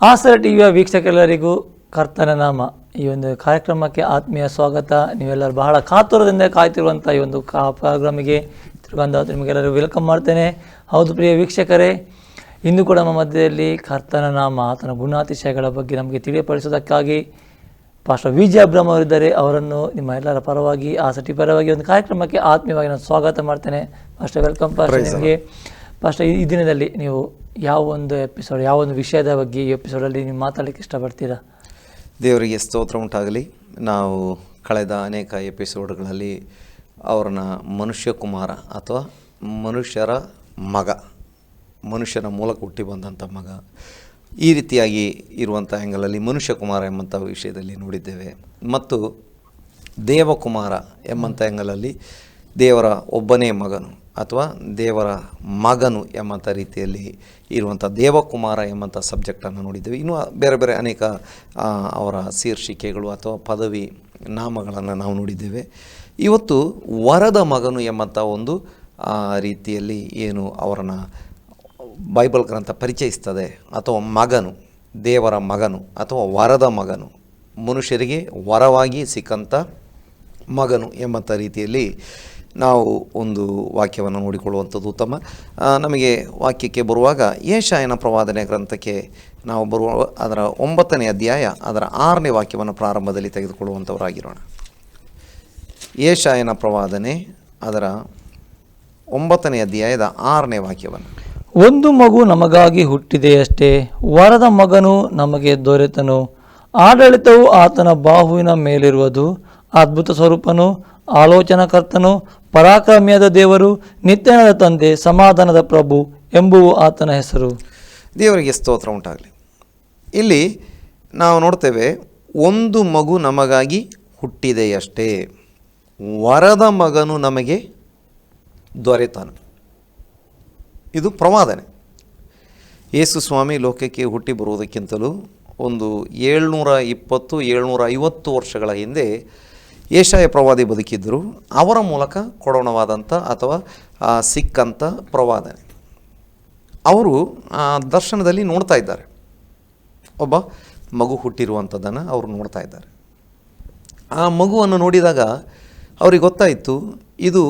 ಆಸರ ಟಿವಿಯ ವೀಕ್ಷಕರೆಲ್ಲರಿಗೂ ಕರ್ತನ ನಾಮ. ಈ ಒಂದು ಕಾರ್ಯಕ್ರಮಕ್ಕೆ ಆತ್ಮೀಯ ಸ್ವಾಗತ. ನೀವೆಲ್ಲರೂ ಬಹಳ ಕಾತುರದಿಂದ ಕಾಯ್ತಿರುವಂಥ ಈ ಒಂದು ಕಾ ಪ್ರೋಗ್ರಾಮಿಗೆ ತಿರುಗಂಧ ನಿಮಗೆಲ್ಲರೂ ವೆಲ್ಕಮ್ ಮಾಡ್ತೇನೆ. ಹೌದು ಪ್ರಿಯ ವೀಕ್ಷಕರೇ ಇಂದು ಕೂಡ ನಮ್ಮ ಮಧ್ಯದಲ್ಲಿ ಕರ್ತನ ನಾಮ ಆತನ ಗುಣಾತಿಶಯಗಳ ಬಗ್ಗೆ ನಮಗೆ ತಿಳಿಯಪಡಿಸೋದಕ್ಕಾಗಿ ಪಾಸ್ಟರ್ ವಿ ಜಿ ಅಬ್ರಹ್ಮ ಅವರಿದ್ದಾರೆ. ಅವರನ್ನು ನಿಮ್ಮ ಎಲ್ಲರ ಪರವಾಗಿ ಆಸಕ್ತಿ ಪರವಾಗಿ ಒಂದು ಕಾರ್ಯಕ್ರಮಕ್ಕೆ ಆತ್ಮೀಯವಾಗಿ ನಾನು ಸ್ವಾಗತ ಮಾಡ್ತೇನೆ. ಪಾಸ್ಟರ್ ವೆಲ್ಕಮ್ ಪಾಸ್ಟರ್ ನಿಮಗೆ. ಪಾಸ್ಟರ್ ಈ ದಿನದಲ್ಲಿ ನೀವು ಯಾವ ಒಂದು ಎಪಿಸೋಡ್ ಯಾವ ಒಂದು ವಿಷಯದ ಬಗ್ಗೆ ಈ ಎಪಿಸೋಡಲ್ಲಿ ನೀವು ಮಾತಾಡಲಿಕ್ಕೆ ಇಷ್ಟಪಡ್ತೀರಾ? ದೇವರಿಗೆ ಸ್ತೋತ್ರ ಉಂಟಾಗಲಿ. ನಾವು ಕಳೆದ ಅನೇಕ ಎಪಿಸೋಡ್ಗಳಲ್ಲಿ ಅವ್ರನ್ನ ಮನುಷ್ಯ ಕುಮಾರ ಅಥವಾ ಮನುಷ್ಯರ ಮಗ, ಮನುಷ್ಯನ ಮೂಲಕ ಹುಟ್ಟಿ ಬಂದಂಥ ಮಗ ಈ ರೀತಿಯಾಗಿ ಇರುವಂಥ ಆ್ಯಂಗಲಲ್ಲಿ ಮನುಷ್ಯ ಕುಮಾರ ಎಂಬಂಥ ವಿಷಯದಲ್ಲಿ ನೋಡಿದ್ದೇವೆ. ಮತ್ತು ದೇವಕುಮಾರ ಎಂಬಂಥ ಆ್ಯಂಗಲಲ್ಲಿ ದೇವರ ಒಬ್ಬನೇ ಮಗನು. ಅಥವಾ ದೇವರ ಮಗನು ಎಂಬಂಥ ರೀತಿಯಲ್ಲಿ ಇರುವಂಥ ದೇವಕುಮಾರ ಎಂಬಂಥ ಸಬ್ಜೆಕ್ಟನ್ನು ನೋಡಿದ್ದೇವೆ. ಇನ್ನೂ ಬೇರೆ ಬೇರೆ ಅನೇಕ ಅವರ ಶೀರ್ಷಿಕೆಗಳು ಅಥವಾ ಪದವಿ ನಾಮಗಳನ್ನು ನಾವು ನೋಡಿದ್ದೇವೆ. ಇವತ್ತು ವರದ ಮಗನು ಎಂಬಂಥ ಒಂದು ರೀತಿಯಲ್ಲಿ ಏನು ಅವರನ್ನು ಬೈಬಲ್ ಗ್ರಂಥ ಪರಿಚಯಿಸ್ತದೆ, ಅಥವಾ ಮಗನು, ದೇವರ ಮಗನು, ಅಥವಾ ವರದ ಮಗನು, ಮನುಷ್ಯರಿಗೆ ವರವಾಗಿ ಸಿಕ್ಕಂಥ ಮಗನು ಎಂಬಂಥ ರೀತಿಯಲ್ಲಿ ನಾವು ಒಂದು ವಾಕ್ಯವನ್ನು ನೋಡಿಕೊಳ್ಳುವಂಥದ್ದು ಉತ್ತಮ. ನಮಗೆ ವಾಕ್ಯಕ್ಕೆ ಬರುವಾಗ ಏಷಾಯನ ಪ್ರವಾದನೆ ಗ್ರಂಥಕ್ಕೆ ನಾವು ಬರುವ ಅದರ ಒಂಬತ್ತನೇ ಅಧ್ಯಾಯ, ಅದರ ಆರನೇ ವಾಕ್ಯವನ್ನು ಪ್ರಾರಂಭದಲ್ಲಿ ತೆಗೆದುಕೊಳ್ಳುವಂಥವರಾಗಿರೋಣ. ಏಷಾಯನ ಪ್ರವಾದನೆ, ಅದರ ಒಂಬತ್ತನೇ ಅಧ್ಯಾಯದ ಆರನೇ ವಾಕ್ಯವನ್ನು. ಒಂದು ಮಗು ನಮಗಾಗಿ ಹುಟ್ಟಿದೆಯಷ್ಟೇ, ವರದ ಮಗನು ನಮಗೆ ದೊರೆತನು. ಆಡಳಿತವು ಆತನ ಬಾಹುವಿನ ಮೇಲಿರುವುದು, ಅದ್ಭುತ ಸ್ವರೂಪನು, ಆಲೋಚನಾಕರ್ತನು ಪರಾಕ್ರಮಿಯಾದ ದೇವರು, ನಿತ್ಯನದ ತಂದೆ, ಸಮಾಧಾನದ ಪ್ರಭು ಎಂಬುವು ಆತನ ಹೆಸರು. ದೇವರಿಗೆ ಸ್ತೋತ್ರ ಉಂಟಾಗಲಿ. ಇಲ್ಲಿ ನಾವು ನೋಡ್ತೇವೆ, ಒಂದು ಮಗು ನಮಗಾಗಿ ಹುಟ್ಟಿದೆಯಷ್ಟೇ. ವರದ ಮಗನು ನಮಗೆ ದೊರೆತನು. ಇದು ಪ್ರವಾದನೆ ಯೇಸು ಸ್ವಾಮಿ ಲೋಕಕ್ಕೆ ಹುಟ್ಟಿ ಬರುವುದಕ್ಕಿಂತಲೂ ಒಂದು ಏಳ್ನೂರ ಇಪ್ಪತ್ತು, ಏಳ್ನೂರ ಐವತ್ತು ವರ್ಷಗಳ ಹಿಂದೆ ಏಷಾಯ ಪ್ರವಾದಿ ಬದುಕಿದ್ದರು ಅವರ ಮೂಲಕ ಕೊಡೋಣವಾದಂಥ ಅಥವಾ ಸಿಕ್ಕಂಥ ಪ್ರವಾದನೆ ಅವರು ದರ್ಶನದಲ್ಲಿ ನೋಡ್ತಾ ಇದ್ದಾರೆ. ಒಬ್ಬ ಮಗು ಹುಟ್ಟಿರುವಂಥದ್ದನ್ನು ಅವರು ನೋಡ್ತಾ ಇದ್ದಾರೆ. ಆ ಮಗುವನ್ನು ನೋಡಿದಾಗ ಅವ್ರಿಗೆ ಗೊತ್ತಾಯಿತು, ಇದು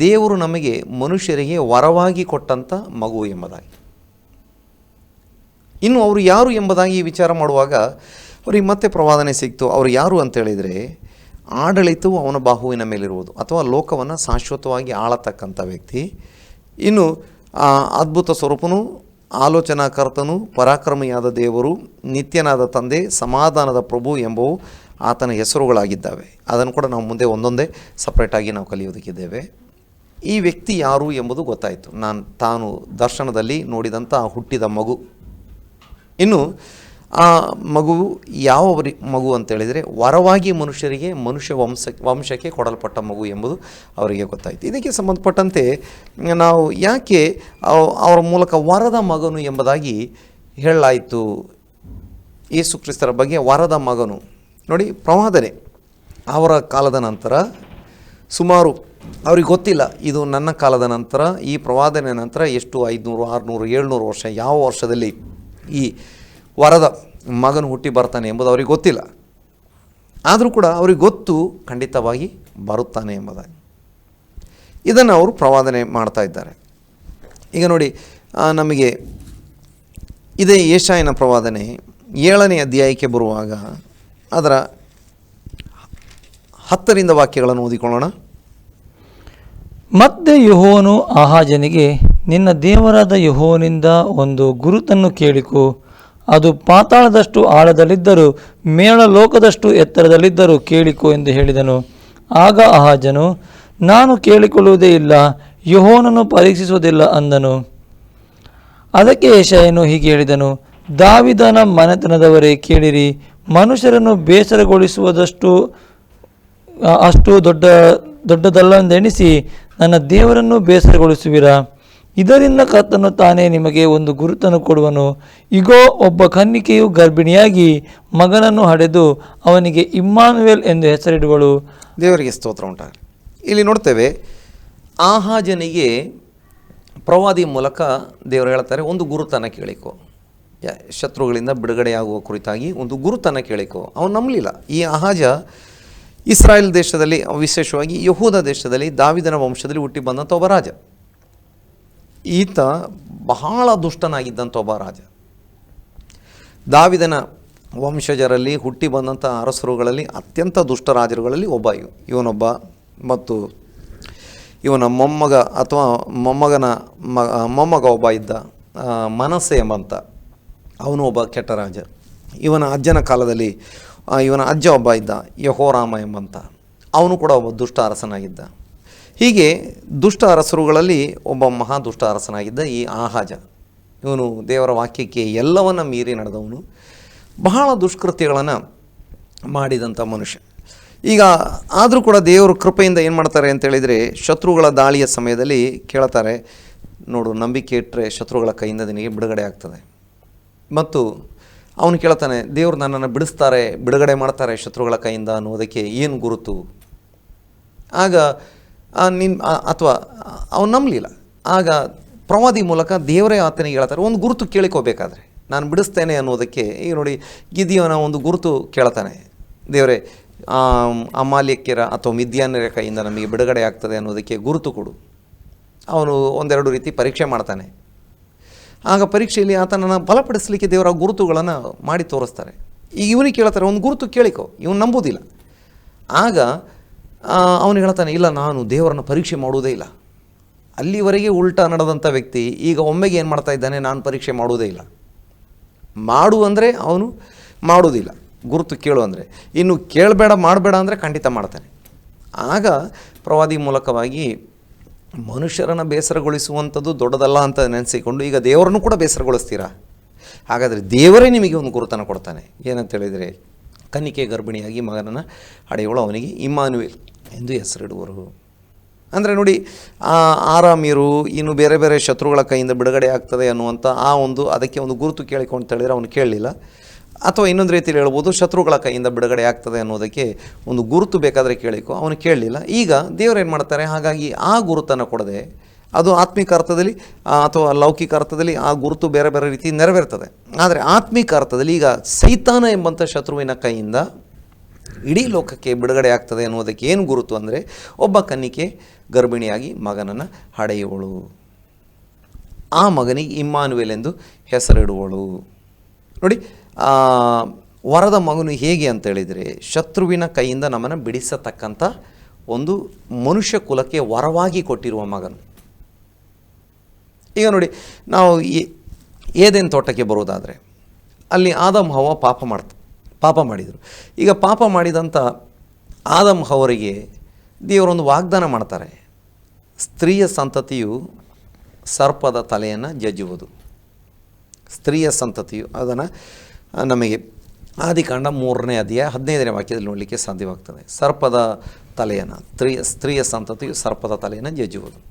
ದೇವರು ನಮಗೆ ಮನುಷ್ಯರಿಗೆ ವರವಾಗಿ ಕೊಟ್ಟಂಥ ಮಗು ಎಂಬುದಾಗಿ. ಇನ್ನು ಅವರು ಯಾರು ಎಂಬುದಾಗಿ ವಿಚಾರ ಮಾಡುವಾಗ, ಅವ್ರಿಗೆ ಮತ್ತೆ ಪ್ರವಾದನೆ ಸಿಕ್ತು. ಅವರು ಯಾರು ಅಂತ ಹೇಳಿದರೆ ಆಡಳಿತವು ಅವನ ಬಾಹುವಿನ ಮೇಲಿರುವುದು ಅಥವಾ ಲೋಕವನ್ನು ಶಾಶ್ವತವಾಗಿ ಆಳತಕ್ಕಂಥ ವ್ಯಕ್ತಿ. ಇನ್ನು, ಆ ಅದ್ಭುತ ಸ್ವರೂಪನು, ಆಲೋಚನಾಕರ್ತನು, ಪರಾಕ್ರಮಿಯಾದ ದೇವರು, ನಿತ್ಯನಾದ ತಂದೆ, ಸಮಾಧಾನದ ಪ್ರಭು ಎಂಬವು ಆತನ ಹೆಸರುಗಳಾಗಿದ್ದಾವೆ. ಅದನ್ನು ಕೂಡ ನಾವು ಮುಂದೆ ಒಂದೊಂದೇ ಸಪ್ರೇಟಾಗಿ ನಾವು ಕಲಿಯೋದಕ್ಕಿದ್ದೇವೆ ಈ ವ್ಯಕ್ತಿ ಯಾರು ಎಂಬುದು ಗೊತ್ತಾಯಿತು. ನಾನು ತಾನು ದರ್ಶನದಲ್ಲಿ ನೋಡಿದಂಥ ಹುಟ್ಟಿದ ಮಗು. ಇನ್ನು ಆ ಮಗು, ಯಾವ ಮಗು ಅಂತೇಳಿದರೆ ವರವಾಗಿ ಮನುಷ್ಯರಿಗೆ ಮನುಷ್ಯ ವಂಶ, ವಂಶಕ್ಕೆ ಕೊಡಲ್ಪಟ್ಟ ಮಗು ಎಂಬುದು ಅವರಿಗೆ ಗೊತ್ತಾಯಿತು. ಇದಕ್ಕೆ ಸಂಬಂಧಪಟ್ಟಂತೆ ನಾವು ಯಾಕೆ ಅವ- ಅವರ ಮೂಲಕ ವರದ ಮಗನು ಎಂಬುದಾಗಿ ಹೇಳಲಾಯಿತು. ಯೇಸು ಕ್ರಿಸ್ತರ ಬಗ್ಗೆ ವರದ ಮಗನು. ನೋಡಿ, ಪ್ರವಾದನೆ ಅವರ ಕಾಲದ ನಂತರ ಸುಮಾರು ಅವ್ರಿಗೆ ಗೊತ್ತಿಲ್ಲ, ಇದು ನನ್ನ ಕಾಲದ ನಂತರ, ಈ ಪ್ರವಾದನೆ ನಂತರ ಎಷ್ಟು ಐದುನೂರು, ಆರುನೂರು, ಏಳ್ನೂರು ವರ್ಷ, ಯಾವ ವರ್ಷದಲ್ಲಿ ಈ ವರದ ಮಗನು ಹುಟ್ಟಿ ಬರ್ತಾನೆ ಎಂಬುದು ಅವರಿಗೆ ಗೊತ್ತಿಲ್ಲ. ಆದರೂ ಕೂಡ ಅವರಿಗೆ ಗೊತ್ತು ಖಂಡಿತವಾಗಿ ಬರುತ್ತಾನೆ ಎಂಬುದಾಗಿ. ಇದನ್ನು ಅವರು ಪ್ರವಾದನೆ ಮಾಡ್ತಾ ಇದ್ದಾರೆ. ಈಗ ನೋಡಿ ನಮಗೆ ಇದೇ ಏಷಾಯನ ಪ್ರವಾದನೆ ಏಳನೇ ಅಧ್ಯಾಯಕ್ಕೆ ಬರುವಾಗ ಅದರ ಹತ್ತರಿಂದ ವಾಕ್ಯಗಳನ್ನು ಓದಿಕೊಳ್ಳೋಣ. ಮತ್ತೆ ಯಹೋವನು ಆಹಾಜನಿಗೆ, ನಿನ್ನ ದೇವರಾದ ಯಹೋವನಿಂದ ಒಂದು ಗುರುತನ್ನು ಕೇಳಿಕೊ ಅದು ಪಾತಾಳದಷ್ಟು ಆಳದಲ್ಲಿದ್ದರೂ ಮೇಳ ಲೋಕದಷ್ಟು ಎತ್ತರದಲ್ಲಿದ್ದರೂ ಕೇಳಿಕೊ ಎಂದು ಹೇಳಿದನು. ಆಗ ಅಹಾಜನು, ನಾನು ಕೇಳಿಕೊಳ್ಳುವುದೇ ಇಲ್ಲ ಯಹೋನನ್ನು ಪರೀಕ್ಷಿಸುವುದಿಲ್ಲ ಅಂದನು. ಅದಕ್ಕೆ ಯಶಯನು ಹೀಗೆ ಹೇಳಿದನು, ದಾವಿದನ ಮನೆತನದವರೇ ಕೇಳಿರಿ, ಮನುಷ್ಯರನ್ನು ಬೇಸರಗೊಳಿಸುವುದಷ್ಟು, ಅಷ್ಟು ದೊಡ್ಡ ದೊಡ್ಡದಲ್ಲ ಎಂದೆಣಿಸಿ ನನ್ನ ದೇವರನ್ನು ಬೇಸರಗೊಳಿಸುವಿರಾ? ಇದರಿಂದ ಕರ್ತನು ತಾನೇ ನಿಮಗೆ ಒಂದು ಗುರುತನ್ನು ಕೊಡುವನು. ಇಗೋ, ಒಬ್ಬ ಕನ್ನಿಕೆಯು ಗರ್ಭಿಣಿಯಾಗಿ ಮಗನನ್ನು ಹಡೆದು ಅವನಿಗೆ ಇಮ್ಮಾನ್ವೆಲ್ ಎಂದು ಹೆಸರಿಡುವಳು. ದೇವರಿಗೆ ಸ್ತೋತ್ರ ಉಂಟಾಗಲಿ. ಇಲ್ಲಿ ನೋಡ್ತೇವೆ, ಆಹಾಜನಿಗೆ ಪ್ರವಾದಿ ಮೂಲಕ ದೇವರು ಹೇಳ್ತಾರೆ, ಒಂದು ಗುರುತನ್ನು ಕೇಳಿಕೊ. ಶತ್ರುಗಳಿಂದ ಬಿಡುಗಡೆಯಾಗುವ ಕುರಿತಾಗಿ ಒಂದು ಗುರುತನ ಕೇಳಿಕೋ. ಅವನು ನಂಬಲಿಲ್ಲ. ಈ ಅಹಾಜ ಇಸ್ರಾಯೇಲ್ ದೇಶದಲ್ಲಿ, ವಿಶೇಷವಾಗಿ ಯಹೂದ ದೇಶದಲ್ಲಿ, ದಾವಿದನ ವಂಶದಲ್ಲಿ ಹುಟ್ಟಿ ಬಂದಂಥ ಒಬ್ಬ ರಾಜ. ಈತ ಬಹಳ ದುಷ್ಟನಾಗಿದ್ದಂಥ ಒಬ್ಬ ರಾಜ. ದಾವಿದನ ವಂಶಜರಲ್ಲಿ ಹುಟ್ಟಿ ಬಂದಂಥ ಅರಸರುಗಳಲ್ಲಿ ಅತ್ಯಂತ ದುಷ್ಟ ರಾಜರುಗಳಲ್ಲಿ ಒಬ್ಬ ಇವ, ಇವನೊಬ್ಬ ಮತ್ತು ಇವನ ಮೊಮ್ಮಗ ಅಥವಾ ಮೊಮ್ಮಗನ ಮ, ಮೊಮ್ಮಗ ಒಬ್ಬ ಇದ್ದ ಮನಸ್ಸೆ ಎಂಬಂತ. ಅವನು ಒಬ್ಬ ಕೆಟ್ಟ ರಾಜ. ಇವನ ಅಜ್ಜನ ಕಾಲದಲ್ಲಿ ಇವನ ಅಜ್ಜ ಒಬ್ಬ ಇದ್ದ, ಯಹೋರಾಮ ಎಂಬಂತ. ಅವನು ಕೂಡ ಒಬ್ಬ ದುಷ್ಟ ಅರಸನಾಗಿದ್ದ. ಹೀಗೆ ದುಷ್ಟ ಅರಸರುಗಳಲ್ಲಿ ಒಬ್ಬ ಮಹಾ ದುಷ್ಟ ಅರಸನಾಗಿದ್ದ ಈ ಆಹಾಜ. ಇವನು ದೇವರ ವಾಕ್ಯಕ್ಕೆ ಎಲ್ಲವನ್ನ ಮೀರಿ ನಡೆದವನು. ಬಹಳ ದುಷ್ಕೃತ್ಯಗಳನ್ನು ಮಾಡಿದಂಥ ಮನುಷ್ಯ. ಈಗ ಆದರೂ ಕೂಡ ದೇವರು ಕೃಪೆಯಿಂದ ಏನು ಮಾಡ್ತಾರೆ ಅಂತ ಹೇಳಿದರೆ ಶತ್ರುಗಳ ದಾಳಿಯ ಸಮಯದಲ್ಲಿ ಕೇಳ್ತಾರೆ, ನೋಡು ನಂಬಿಕೆ ಇಟ್ಟರೆ ಶತ್ರುಗಳ ಕೈಯಿಂದ ನಿನಗೆ ಬಿಡುಗಡೆ ಆಗ್ತದೆ. ಮತ್ತು ಅವನು ಕೇಳ್ತಾನೆ, ದೇವರು ನನ್ನನ್ನು ಬಿಡಿಸ್ತಾರೆ, ಬಿಡುಗಡೆ ಮಾಡ್ತಾರೆ ಶತ್ರುಗಳ ಕೈಯಿಂದ ಅನ್ನೋದಕ್ಕೆ ಏನು ಗುರುತು? ಆಗ ಆ, ನಿನ್ ಅಥವಾ ಅವನು ನಂಬಲಿಲ್ಲ. ಆಗ ಪ್ರವಾದಿ ಮೂಲಕ ದೇವರೇ ಆತನಿಗೆ ಹೇಳ್ತಾರೆ, ಒಂದು ಗುರುತು ಕೇಳಿಕೋಬೇಕಾದ್ರೆ. ನಾನು ಬಿಡಿಸ್ತೇನೆ ಅನ್ನೋದಕ್ಕೆ. ಈಗ ನೋಡಿ ಗಿದಿಯವನ ಒಂದು ಗುರುತು ಕೇಳ್ತಾನೆ. ದೇವರೇ ಅಮಾಲ್ಯಕ್ಯರ ಅಥವಾ ಮಿದ್ಯಾನ್ಯರ ಕೈಯಿಂದ ನಮಗೆ ಬಿಡುಗಡೆ ಆಗ್ತದೆ ಅನ್ನೋದಕ್ಕೆ ಗುರುತು ಕೊಡು. ಅವನು ಒಂದೆರಡು ರೀತಿ ಪರೀಕ್ಷೆ ಮಾಡ್ತಾನೆ. ಆಗ ಪರೀಕ್ಷೆಯಲ್ಲಿ ಆತನನ್ನು ಬಲಪಡಿಸಲಿಕ್ಕೆ ದೇವರ ಗುರುತುಗಳನ್ನು ಮಾಡಿ ತೋರಿಸ್ತಾರೆ. ಈಗ ಇವನಿಗೆ ಕೇಳ್ತಾರೆ, ಒಂದು ಗುರುತು ಕೇಳಿಕೋ. ಇವನು ನಂಬುವುದಿಲ್ಲ ಆಗ ಅವನು ಹೇಳ್ತಾನೆ, ಇಲ್ಲ, ನಾನು ದೇವರನ್ನು ಪರೀಕ್ಷೆ ಮಾಡುವುದೇ ಇಲ್ಲ. ಅಲ್ಲಿವರೆಗೆ ಉಲ್ಟಾ ನಡೆದಂಥ ವ್ಯಕ್ತಿ, ಈಗ ಒಮ್ಮೆಗೆ ಏನು ಮಾಡ್ತಾ ಇದ್ದಾನೆ, ನಾನು ಪರೀಕ್ಷೆ ಮಾಡುವುದೇ ಇಲ್ಲ. ಮಾಡು ಅಂದರೆ ಅವನು ಮಾಡುವುದಿಲ್ಲ ಗುರುತು ಕೇಳು ಅಂದರೆ. ಇನ್ನು ಕೇಳಬೇಡ, ಮಾಡಬೇಡ ಅಂದರೆ ಖಂಡಿತ ಮಾಡ್ತಾನೆ. ಆಗ ಪ್ರವಾದಿ ಮೂಲಕವಾಗಿ ಮನುಷ್ಯರನ್ನು ಬೇಸರಗೊಳಿಸುವಂಥದ್ದು ದೊಡ್ಡದಲ್ಲ ಅಂತ ನೆನೆಸಿಕೊಂಡು, ಈಗ ದೇವರನ್ನು ಕೂಡ ಬೇಸರಗೊಳಿಸ್ತೀರಾ? ಹಾಗಾದರೆ ದೇವರೇ ನಿಮಗೆ ಒಂದು ಗುರುತನ್ನು ಕೊಡ್ತಾನೆ. ಏನಂತ ಹೇಳಿದರೆ ಕನಿಕೆ ಗರ್ಭಿಣಿಯಾಗಿ ಮಗನನ್ನು ಹಡೆಯೋಳು ಅವನಿಗೆ ಇಮ್ಮಾನುವೇಲ್. ಎಂದು ಹೆಸರಿಡುವರು. ಅಂದರೆ ನೋಡಿ, ಆ ಆರಾಮಿರು ಇನ್ನು ಬೇರೆ ಬೇರೆ ಶತ್ರುಗಳ ಕೈಯಿಂದ ಬಿಡುಗಡೆ ಆಗ್ತದೆ ಅನ್ನುವಂಥ ಆ ಒಂದು ಅದಕ್ಕೆ ಒಂದು ಗುರುತು ಕೇಳಿಕೊಂಡು ಹೇಳಿದರೆ ಅವನು ಕೇಳಲಿಲ್ಲ. ಅಥವಾ ಇನ್ನೊಂದು ರೀತಿಯಲ್ಲಿ ಹೇಳ್ಬೋದು, ಶತ್ರುಗಳ ಕೈಯಿಂದ ಬಿಡುಗಡೆ ಆಗ್ತದೆ ಅನ್ನೋದಕ್ಕೆ ಒಂದು ಗುರುತು ಬೇಕಾದರೆ ಕೇಳಿಕೊ. ಅವನು ಕೇಳಲಿಲ್ಲ. ಈಗ ದೇವರು ಏನು ಮಾಡ್ತಾರೆ? ಹಾಗಾಗಿ ಆ ಗುರುತನ್ನು ಕೊಡದೆ, ಅದು ಆತ್ಮಿಕ ಅರ್ಥದಲ್ಲಿ ಅಥವಾ ಲೌಕಿಕ ಅರ್ಥದಲ್ಲಿ ಆ ಗುರುತು ಬೇರೆ ಬೇರೆ ರೀತಿ ನೆರವೇರ್ತದೆ. ಆದರೆ ಆತ್ಮಿಕ ಅರ್ಥದಲ್ಲಿ ಈಗ ಸೈತಾನ ಎಂಬಂಥ ಶತ್ರುವಿನ ಕೈಯಿಂದ ಇಡೀ ಲೋಕಕ್ಕೆ ಬಿಡುಗಡೆ ಆಗ್ತದೆ ಅನ್ನೋದಕ್ಕೆ ಏನು ಗುರುತು ಅಂದರೆ ಒಬ್ಬ ಕನ್ನಿಕೆ ಗರ್ಭಿಣಿಯಾಗಿ ಮಗನನ್ನು ಹಡೆಯುವಳು. ಆ ಮಗನಿಗೆ ಇಮ್ಮಾನುವೆಲ್ ಎಂದು ಹೆಸರಿಡುವಳು. ನೋಡಿ ವರದ ಮಗನು ಹೇಗೆ ಅಂತೇಳಿದರೆ ಶತ್ರುವಿನ ಕೈಯಿಂದ ನಮ್ಮನ್ನು ಬಿಡಿಸತಕ್ಕಂಥ ಒಂದು ಮನುಷ್ಯ ಕುಲಕ್ಕೆ ವರವಾಗಿ ಕೊಟ್ಟಿರುವ ಮಗನು. ಈಗ ನೋಡಿ, ನಾವು ಏದೇನು ತೋಟಕ್ಕೆ ಬರೋದಾದರೆ ಅಲ್ಲಿ ಆದಮ್ ಹವ ಪಾಪ ಮಾಡ್ತ ಪಾಪ ಮಾಡಿದರು. ಈಗ ಪಾಪ ಮಾಡಿದಂಥ ಆದಮ್ ಅವರಿಗೆ ದೇವರೊಂದು ವಾಗ್ದಾನ ಮಾಡ್ತಾರೆ. ಸ್ತ್ರೀಯ ಸಂತತಿಯು ಸರ್ಪದ ತಲೆಯನ್ನು ಜಜ್ಜುವುದು. ಸ್ತ್ರೀಯ ಸಂತತಿಯು ಅದನ್ನು ನಮಗೆ ಆದಿಕಾಂಡ ಮೂರನೇ ಅಧ್ಯಾಯ ಹದಿನೈದನೇ ವಾಕ್ಯದಲ್ಲಿ ನೋಡಲಿಕ್ಕೆ ಸಾಧ್ಯವಾಗ್ತದೆ. ಸರ್ಪದ ತಲೆಯನ್ನು, ಸ್ತ್ರೀಯ ಸ್ತ್ರೀಯ ಸಂತತಿಯು ಸರ್ಪದ ತಲೆಯನ್ನು ಜಜ್ಜುವುದು.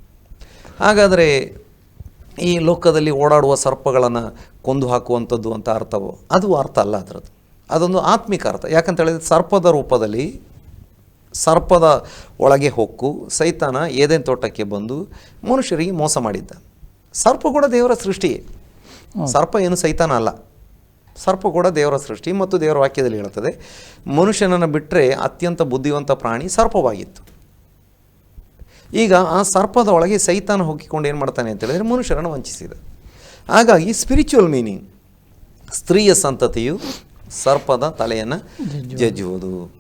ಹಾಗಾದರೆ ಈ ಲೋಕದಲ್ಲಿ ಓಡಾಡುವ ಸರ್ಪಗಳನ್ನು ಕೊಂದು ಹಾಕುವಂಥದ್ದು ಅಂತ ಅರ್ಥವೋ? ಅದು ಅರ್ಥ ಅಲ್ಲ ಅದರದ್ದು. ಅದೊಂದು ಆತ್ಮಿಕ ಅರ್ಥ. ಯಾಕಂತ ಹೇಳಿದ್ರೆ ಸರ್ಪದ ರೂಪದಲ್ಲಿ ಸರ್ಪದ ಒಳಗೆ ಹೊಕ್ಕು ಸೈತಾನ ಏದೇನು ತೋಟಕ್ಕೆ ಬಂದು ಮನುಷ್ಯರಿಗೆ ಮೋಸ ಮಾಡಿದ್ದ. ಸರ್ಪ ಕೂಡ ದೇವರ ಸೃಷ್ಟಿಯೇ. ಸರ್ಪ ಏನು ಸೈತಾನ ಅಲ್ಲ. ಸರ್ಪ ಕೂಡ ದೇವರ ಸೃಷ್ಟಿ ಮತ್ತು ದೇವರ ವಾಕ್ಯದಲ್ಲಿ ಹೇಳುತ್ತದೆ ಮನುಷ್ಯನನ್ನು ಬಿಟ್ಟರೆ ಅತ್ಯಂತ ಬುದ್ಧಿವಂತ ಪ್ರಾಣಿ ಸರ್ಪವಾಗಿತ್ತು. ಈಗ ಆ ಸರ್ಪದ ಒಳಗೆ ಸೈತಾನ ಹೊಕ್ಕಿಕೊಂಡು ಏನು ಮಾಡ್ತಾನೆ ಅಂತ ಹೇಳಿದರೆ ಮನುಷ್ಯರನ್ನು ವಂಚಿಸಿದ. ಹಾಗಾಗಿ ಸ್ಪಿರಿಚುವಲ್ ಮೀನಿಂಗ್ ಸ್ತ್ರೀಯ ಸಂತತಿಯು ಸರ್ಪದ ತಲೆಯನ್ನು ಜಜ್ಜುವುದು.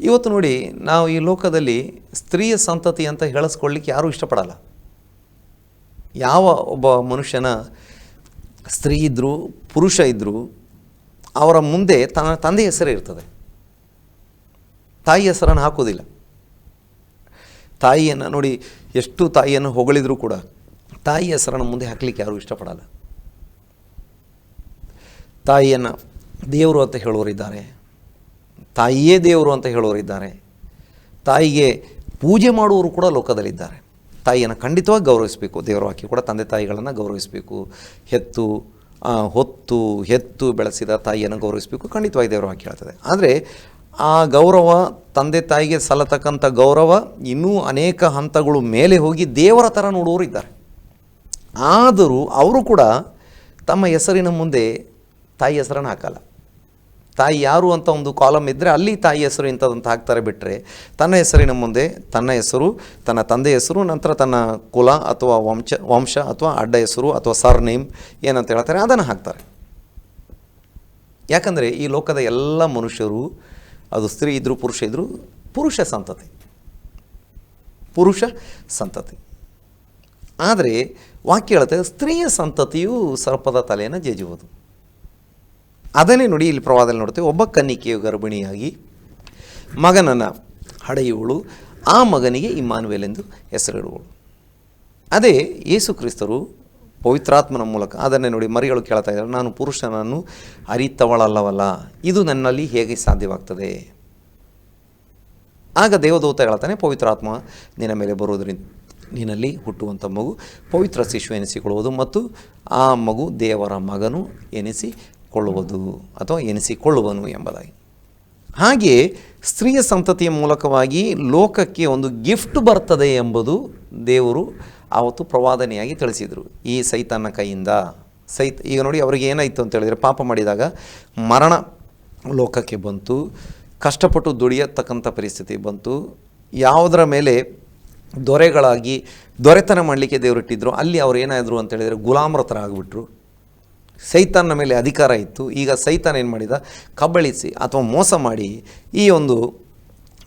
ಇವತ್ತು ನೋಡಿ ನಾವು ಈ ಲೋಕದಲ್ಲಿ ಸ್ತ್ರೀಯ ಸಂತತಿ ಅಂತ ಹೇಳಿಸ್ಕೊಳ್ಳಿಕ್ಕೆ ಯಾರೂ ಇಷ್ಟಪಡಲ್ಲ. ಯಾವ ಒಬ್ಬ ಮನುಷ್ಯನ ಸ್ತ್ರೀ ಇದ್ದರೂ ಪುರುಷ ಇದ್ದರೂ ಅವರ ಮುಂದೆ ತನ್ನ ತಂದೆ ಹೆಸರೇ ಇರ್ತದೆ. ತಾಯಿ ಹೆಸರನ್ನು ಹಾಕೋದಿಲ್ಲ. ತಾಯಿಯನ್ನು ನೋಡಿ ಎಷ್ಟು ತಾಯಿಯನ್ನು ಹೊಗಳಿದ್ರು ಕೂಡ ತಾಯಿ ಹೆಸರನ್ನು ಮುಂದೆ ಹಾಕಲಿಕ್ಕೆ ಯಾರೂ ಇಷ್ಟಪಡಲ್ಲ. ತಾಯಿಯನ್ನು ದೇವರು ಅಂತ ಹೇಳೋರಿದ್ದಾರೆ. ತಾಯಿಯೇ ದೇವರು ಅಂತ ಹೇಳೋರಿದ್ದಾರೆ. ತಾಯಿಗೆ ಪೂಜೆ ಮಾಡುವವರು ಕೂಡ ಲೋಕದಲ್ಲಿದ್ದಾರೆ. ತಾಯಿಯನ್ನು ಖಂಡಿತವಾಗಿ ಗೌರವಿಸಬೇಕು. ದೇವರ ವಾಕ್ಯ ಕೂಡ ತಂದೆ ತಾಯಿಗಳನ್ನು ಗೌರವಿಸಬೇಕು. ಹೆತ್ತು ಹೊತ್ತು, ಹೆತ್ತು ಬೆಳೆಸಿದ ತಾಯಿಯನ್ನು ಗೌರವಿಸಬೇಕು. ಖಂಡಿತವಾಗಿ ದೇವರ ವಾಕ್ಯ ಹೇಳ್ತದೆ. ಆದರೆ ಆ ಗೌರವ ತಂದೆ ತಾಯಿಗೆ ಸಲ್ಲತಕ್ಕಂಥ ಗೌರವ ಇನ್ನೂ ಅನೇಕ ಹಂತಗಳು ಮೇಲೆ ಹೋಗಿ ದೇವರ ಥರ ನೋಡುವವರು ಇದ್ದಾರೆ. ಆದರೂ ಅವರು ಕೂಡ ತಮ್ಮ ಹೆಸರಿನ ಮುಂದೆ ತಾಯಿ ಹೆಸರನ್ನು ಹಾಕಲ್ಲ. ತಾಯಿ ಯಾರು ಅಂತ ಒಂದು ಕಾಲಮ್ ಇದ್ದರೆ ಅಲ್ಲಿ ತಾಯಿ ಹೆಸರು ಇಂಥದ್ದಂತ ಹಾಕ್ತಾರೆ ಬಿಟ್ಟರೆ ತನ್ನ ಹೆಸರಿನ ಮುಂದೆ ತನ್ನ ಹೆಸರು, ತನ್ನ ತಂದೆ ಹೆಸರು, ನಂತರ ತನ್ನ ಕುಲ ಅಥವಾ ವಂಶ ವಂಶ ಅಥವಾ ಅಡ್ಡ ಹೆಸರು ಅಥವಾ ಸರ್ ನೇಮ್ ಏನಂತ ಹೇಳ್ತಾರೆ ಅದನ್ನು ಹಾಕ್ತಾರೆ. ಯಾಕಂದರೆ ಈ ಲೋಕದ ಎಲ್ಲ ಮನುಷ್ಯರು ಅದು ಸ್ತ್ರೀ ಇದ್ದರು ಪುರುಷ ಇದ್ದರು ಪುರುಷ ಸಂತತಿ. ಪುರುಷ ಸಂತತಿ. ಆದರೆ ವಾಕ್ಯ ಹೇಳುತ್ತೆ ಸ್ತ್ರೀಯ ಸಂತತಿಯು ಸರ್ಪದ ತಲೆಯನ್ನು ಜಜ್ಜುವುದು ಅದನ್ನೇ ನೋಡಿ ಇಲ್ಲಿ ಪ್ರವಾದದಲ್ಲಿ ನೋಡ್ತೇವೆ. ಒಬ್ಬ ಕನ್ನಿಕೆಯು ಗರ್ಭಿಣಿಯಾಗಿ ಮಗನನ್ನು ಹಡೆಯುವಳು. ಆ ಮಗನಿಗೆ ಇಮ್ಮಾನುವೇಲ್ ಎಂದು ಹೆಸರಿಡುವಳು. ಅದೇ ಯೇಸು ಕ್ರಿಸ್ತರು ಪವಿತ್ರಾತ್ಮನ ಮೂಲಕ ಅದನ್ನೇ ನೋಡಿ ಮರಿಗಳು ಕೇಳ್ತಾ ಇದ್ದಾರೆ. ನಾನು ಪುರುಷನನ್ನು ಅರಿತವಳಲ್ಲವಲ್ಲ, ಇದು ನನ್ನಲ್ಲಿ ಹೇಗೆ ಸಾಧ್ಯವಾಗ್ತದೆ? ಆಗ ದೇವದೂತ ಹೇಳ್ತಾನೆ, ಪವಿತ್ರಾತ್ಮ ನಿನ್ನ ಮೇಲೆ ಬರುವುದರಿಂದ ನಿನ್ನಲ್ಲಿ ಹುಟ್ಟುವಂಥ ಮಗು ಪವಿತ್ರ ಶಿಶು ಎನಿಸಿಕೊಳ್ಳುವುದು ಮತ್ತು ಆ ಮಗು ದೇವರ ಮಗನು ಎನಿಸಿಕೊಳ್ಳುವುದು ಅಥವಾ ಎನಿಸಿಕೊಳ್ಳುವನು ಎಂಬುದಾಗಿ. ಹಾಗೆ ಸ್ತ್ರೀಯ ಸಂತತಿಯ ಮೂಲಕವಾಗಿ ಲೋಕಕ್ಕೆ ಒಂದು ಗಿಫ್ಟ್ ಬರ್ತದೆ ಎಂಬುದು ದೇವರು ಆವತ್ತು ಪ್ರವಾದನೆಯಾಗಿ ತಿಳಿಸಿದರು. ಈ ಸೈತಾನ ಕೈಯಿಂದ. ಸೈತ, ಈಗ ನೋಡಿ ಅವರಿಗೆ ಏನಾಯಿತು ಅಂತ ಹೇಳಿದರೆ ಪಾಪ ಮಾಡಿದಾಗ ಮರಣ ಲೋಕಕ್ಕೆ ಬಂತು, ಕಷ್ಟಪಟ್ಟು ದುಡಿಯತಕ್ಕಂಥ ಪರಿಸ್ಥಿತಿ ಬಂತು. ಯಾವುದರ ಮೇಲೆ ದೊರೆಗಳಾಗಿ ದೊರೆತನ ಮಾಡಲಿಕ್ಕೆ ದೇವರಿಟ್ಟಿದ್ರು, ಅಲ್ಲಿ ಅವ್ರು ಏನಾದರು ಅಂತ ಹೇಳಿದರೆ ಗುಲಾಮರ ಥರ ಆಗಿಬಿಟ್ರು ಸೈತಾನ್ನ ಮೇಲೆ ಅಧಿಕಾರ ಇತ್ತು. ಈಗ ಸೈತಾನ್ ಏನು ಮಾಡಿದ? ಕಬಳಿಸಿ ಅಥವಾ ಮೋಸ ಮಾಡಿ ಈ ಒಂದು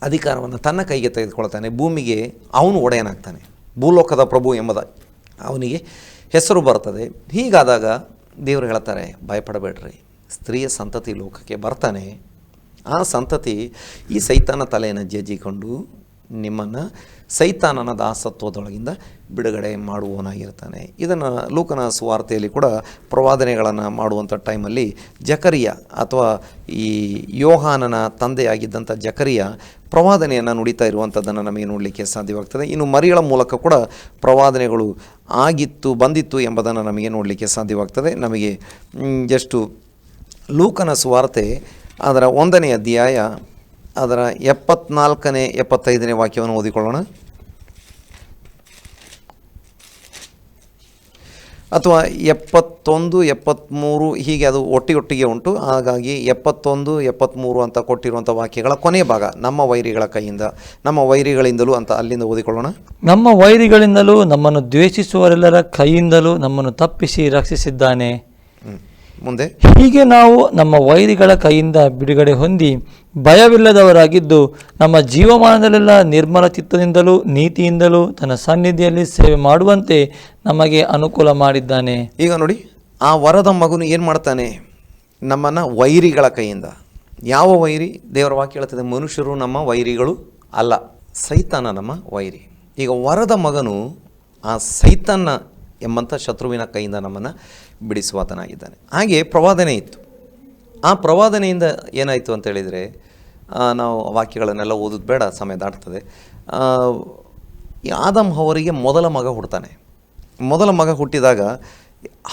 ಅಧಿಕಾರವನ್ನು ತನ್ನ ಕೈಗೆ ತೆಗೆದುಕೊಳ್ತಾನೆ. ಭೂಮಿಗೆ ಅವನು ಒಡೆಯನಾಗ್ತಾನೆ. ಭೂಲೋಕದ ಪ್ರಭು ಎಂಬುದ ಅವನಿಗೆ ಹೆಸರು ಬರ್ತದೆ ಹೀಗಾದಾಗ ದೇವರು ಹೇಳ್ತಾರೆ, ಭಯಪಡಬೇಡ್ರಿ. ಸ್ತ್ರೀಯ ಸಂತತಿ ಲೋಕಕ್ಕೆ ಬರ್ತಾನೆ. ಆ ಸಂತತಿ ಈ ಸೈತಾನ ತಲೆಯನ್ನು ಜಜ್ಜಿಕೊಂಡು ನಿಮ್ಮನ್ನು ಸೈತಾನನ ದಾಸತ್ವದೊಳಗಿಂದ ಬಿಡುಗಡೆ ಮಾಡುವವನಾಗಿರ್ತಾನೆ ಇದನ್ನು ಲೋಕನ ಸುವಾರ್ತೆಯಲ್ಲಿ ಕೂಡ ಪ್ರವಾದನೆಗಳನ್ನು ಮಾಡುವಂಥ ಟೈಮಲ್ಲಿ ಜಕರಿಯ ಅಥವಾ ಈ ಯೋಹಾನನ ತಂದೆಯಾಗಿದ್ದಂಥ ಜಕರಿಯ ಪ್ರವಾದನೆಯನ್ನು ನುಡಿತಾ ಇರುವಂಥದ್ದನ್ನು ನಮಗೆ ನೋಡಲಿಕ್ಕೆ ಸಾಧ್ಯವಾಗ್ತದೆ. ಇನ್ನು ಮರಿಗಳ ಮೂಲಕ ಕೂಡ ಪ್ರವಾದನೆಗಳು ಆಗಿತ್ತು, ಬಂದಿತ್ತು ಎಂಬುದನ್ನು ನಮಗೆ ನೋಡಲಿಕ್ಕೆ ಸಾಧ್ಯವಾಗ್ತದೆ. ನಮಗೆ ಜಸ್ಟು ಲೂಕನ ಸುವಾರ್ತೆ ಅದರ ಒಂದನೇ ಅಧ್ಯಾಯ ಅದರ ಎಪ್ಪತ್ನಾಲ್ಕನೇ ಎಪ್ಪತ್ತೈದನೇ ವಾಕ್ಯವನ್ನು ಓದಿಕೊಳ್ಳೋಣ. ಅಥವಾ ಎಪ್ಪತ್ತೊಂದು ಎಪ್ಪತ್ತ್ಮೂರು ಹೀಗೆ ಅದು ಒಟ್ಟಿಗೊಟ್ಟಿಗೆ ಉಂಟು. ಹಾಗಾಗಿ ಎಪ್ಪತ್ತೊಂದು ಎಪ್ಪತ್ತ್ಮೂರು ಅಂತ ಕೊಟ್ಟಿರುವಂಥ ವಾಕ್ಯಗಳ ಕೊನೆಯ ಭಾಗ ನಮ್ಮ ವೈರಿಗಳ ಕೈಯಿಂದ ನಮ್ಮ ವೈರಿಗಳಿಂದಲೂ ಅಂತ ಅಲ್ಲಿಂದ ಓದಿಕೊಳ್ಳೋಣ. ನಮ್ಮ ವೈರಿಗಳಿಂದಲೂ ನಮ್ಮನ್ನು ದ್ವೇಷಿಸುವರೆಲ್ಲರ ಕೈಯಿಂದಲೂ ನಮ್ಮನ್ನು ತಪ್ಪಿಸಿ ರಕ್ಷಿಸಿದ್ದಾನೆ. ಮುಂದೆ? ಹೀಗೆ ನಾವು ನಮ್ಮ ವೈರಿಗಳ ಕೈಯಿಂದ ಬಿಡುಗಡೆ ಹೊಂದಿ ಭಯವಿಲ್ಲದವರಾಗಿದ್ದು ನಮ್ಮ ಜೀವಮಾನದಲ್ಲೆಲ್ಲ ನಿರ್ಮಲ ಚಿತ್ತದಿಂದಲೂ ನೀತಿಯಿಂದಲೂ ತನ್ನ ಸನ್ನಿಧಿಯಲ್ಲಿ ಸೇವೆ ಮಾಡುವಂತೆ ನಮಗೆ ಅನುಕೂಲ ಮಾಡಿದ್ದಾನೆ. ಈಗ ನೋಡಿ ಆ ವರದ ಮಗನು ಏನು ಮಾಡ್ತಾನೆ? ನಮ್ಮನ್ನು ವೈರಿಗಳ ಕೈಯಿಂದ. ಯಾವ ವೈರಿ? ದೇವರ ವಾಕ್ಯ ಹೇಳ್ತದೆ ಮನುಷ್ಯರು ನಮ್ಮ ವೈರಿಗಳು ಅಲ್ಲ ಸೈತಾನ ನಮ್ಮ ವೈರಿ. ಈಗ ವರದ ಮಗನು ಆ ಸೈತಾನ ಎಂಬಂಥ ಶತ್ರುವಿನ ಕೈಯಿಂದ ನಮ್ಮನ್ನು ಬಿಡಿಸುವಾತನಾಗಿದ್ದಾನೆ. ಹಾಗೆ ಪ್ರವಾದನೆ ಇತ್ತು. ಆ ಪ್ರವಾದನೆಯಿಂದ ಏನಾಯಿತು ಅಂತ ಹೇಳಿದರೆ ನಾವು ವಾಕ್ಯಗಳನ್ನೆಲ್ಲ ಓದೋದು ಬೇಡ, ಸಮಯ ದಾಟ್ತದೆ. ಆದಮ್ ಅವರಿಗೆ ಮೊದಲ ಮಗ ಹುಡ್ತಾನೆ. ಮೊದಲ ಮಗ ಹುಟ್ಟಿದಾಗ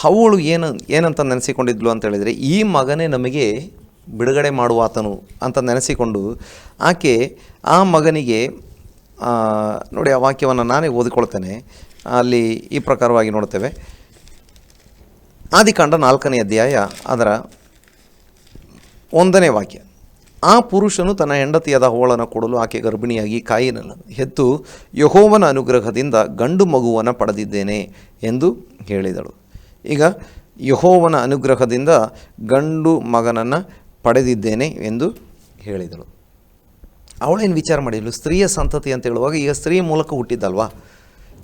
ಅವಳು ಏನು, ಏನಂತ ನೆನೆಸಿಕೊಂಡಿದ್ಲು ಅಂತ ಹೇಳಿದರೆ, ಈ ಮಗನೇ ನಮಗೆ ಬಿಡುಗಡೆ ಮಾಡುವಾತನು ಅಂತ ನೆನೆಸಿಕೊಂಡು ಆಕೆ ಆ ಮಗನಿಗೆ ನೋಡಿ ಆ ವಾಕ್ಯವನ್ನು ನಾನೇ ಓದಿಕೊಳ್ತೇನೆ. ಅಲ್ಲಿ ಈ ಪ್ರಕಾರವಾಗಿ ನೋಡ್ತೇವೆ. ಆದಿಕಾಂಡ ನಾಲ್ಕನೇ ಅಧ್ಯಾಯ ಅದರ ಒಂದನೇ ವಾಕ್ಯ. ಆ ಪುರುಷನು ತನ್ನ ಹೆಂಡತಿಯಾದ ಹೋಳನ ಕೊಡಲು ಆಕೆ ಗರ್ಭಿಣಿಯಾಗಿ ಕಾಯಿನಲ್ಲ ಹೆತ್ತು ಯಹೋವನ ಅನುಗ್ರಹದಿಂದ ಗಂಡು ಮಗುವನ್ನು ಪಡೆದಿದ್ದೇನೆ ಎಂದು ಹೇಳಿದಳು. ಈಗ ಯಹೋವನ ಅನುಗ್ರಹದಿಂದ ಗಂಡು ಮಗನನ್ನು ಪಡೆದಿದ್ದೇನೆ ಎಂದು ಹೇಳಿದಳು. ಅವಳೇನು ವಿಚಾರ ಮಾಡಿದಳು ಸ್ತ್ರೀಯ ಸಂತತಿ ಅಂತ ಹೇಳುವಾಗ ಈಗ ಸ್ತ್ರೀಯ ಮೂಲಕ ಹುಟ್ಟಿದ್ದಲ್ವಾ?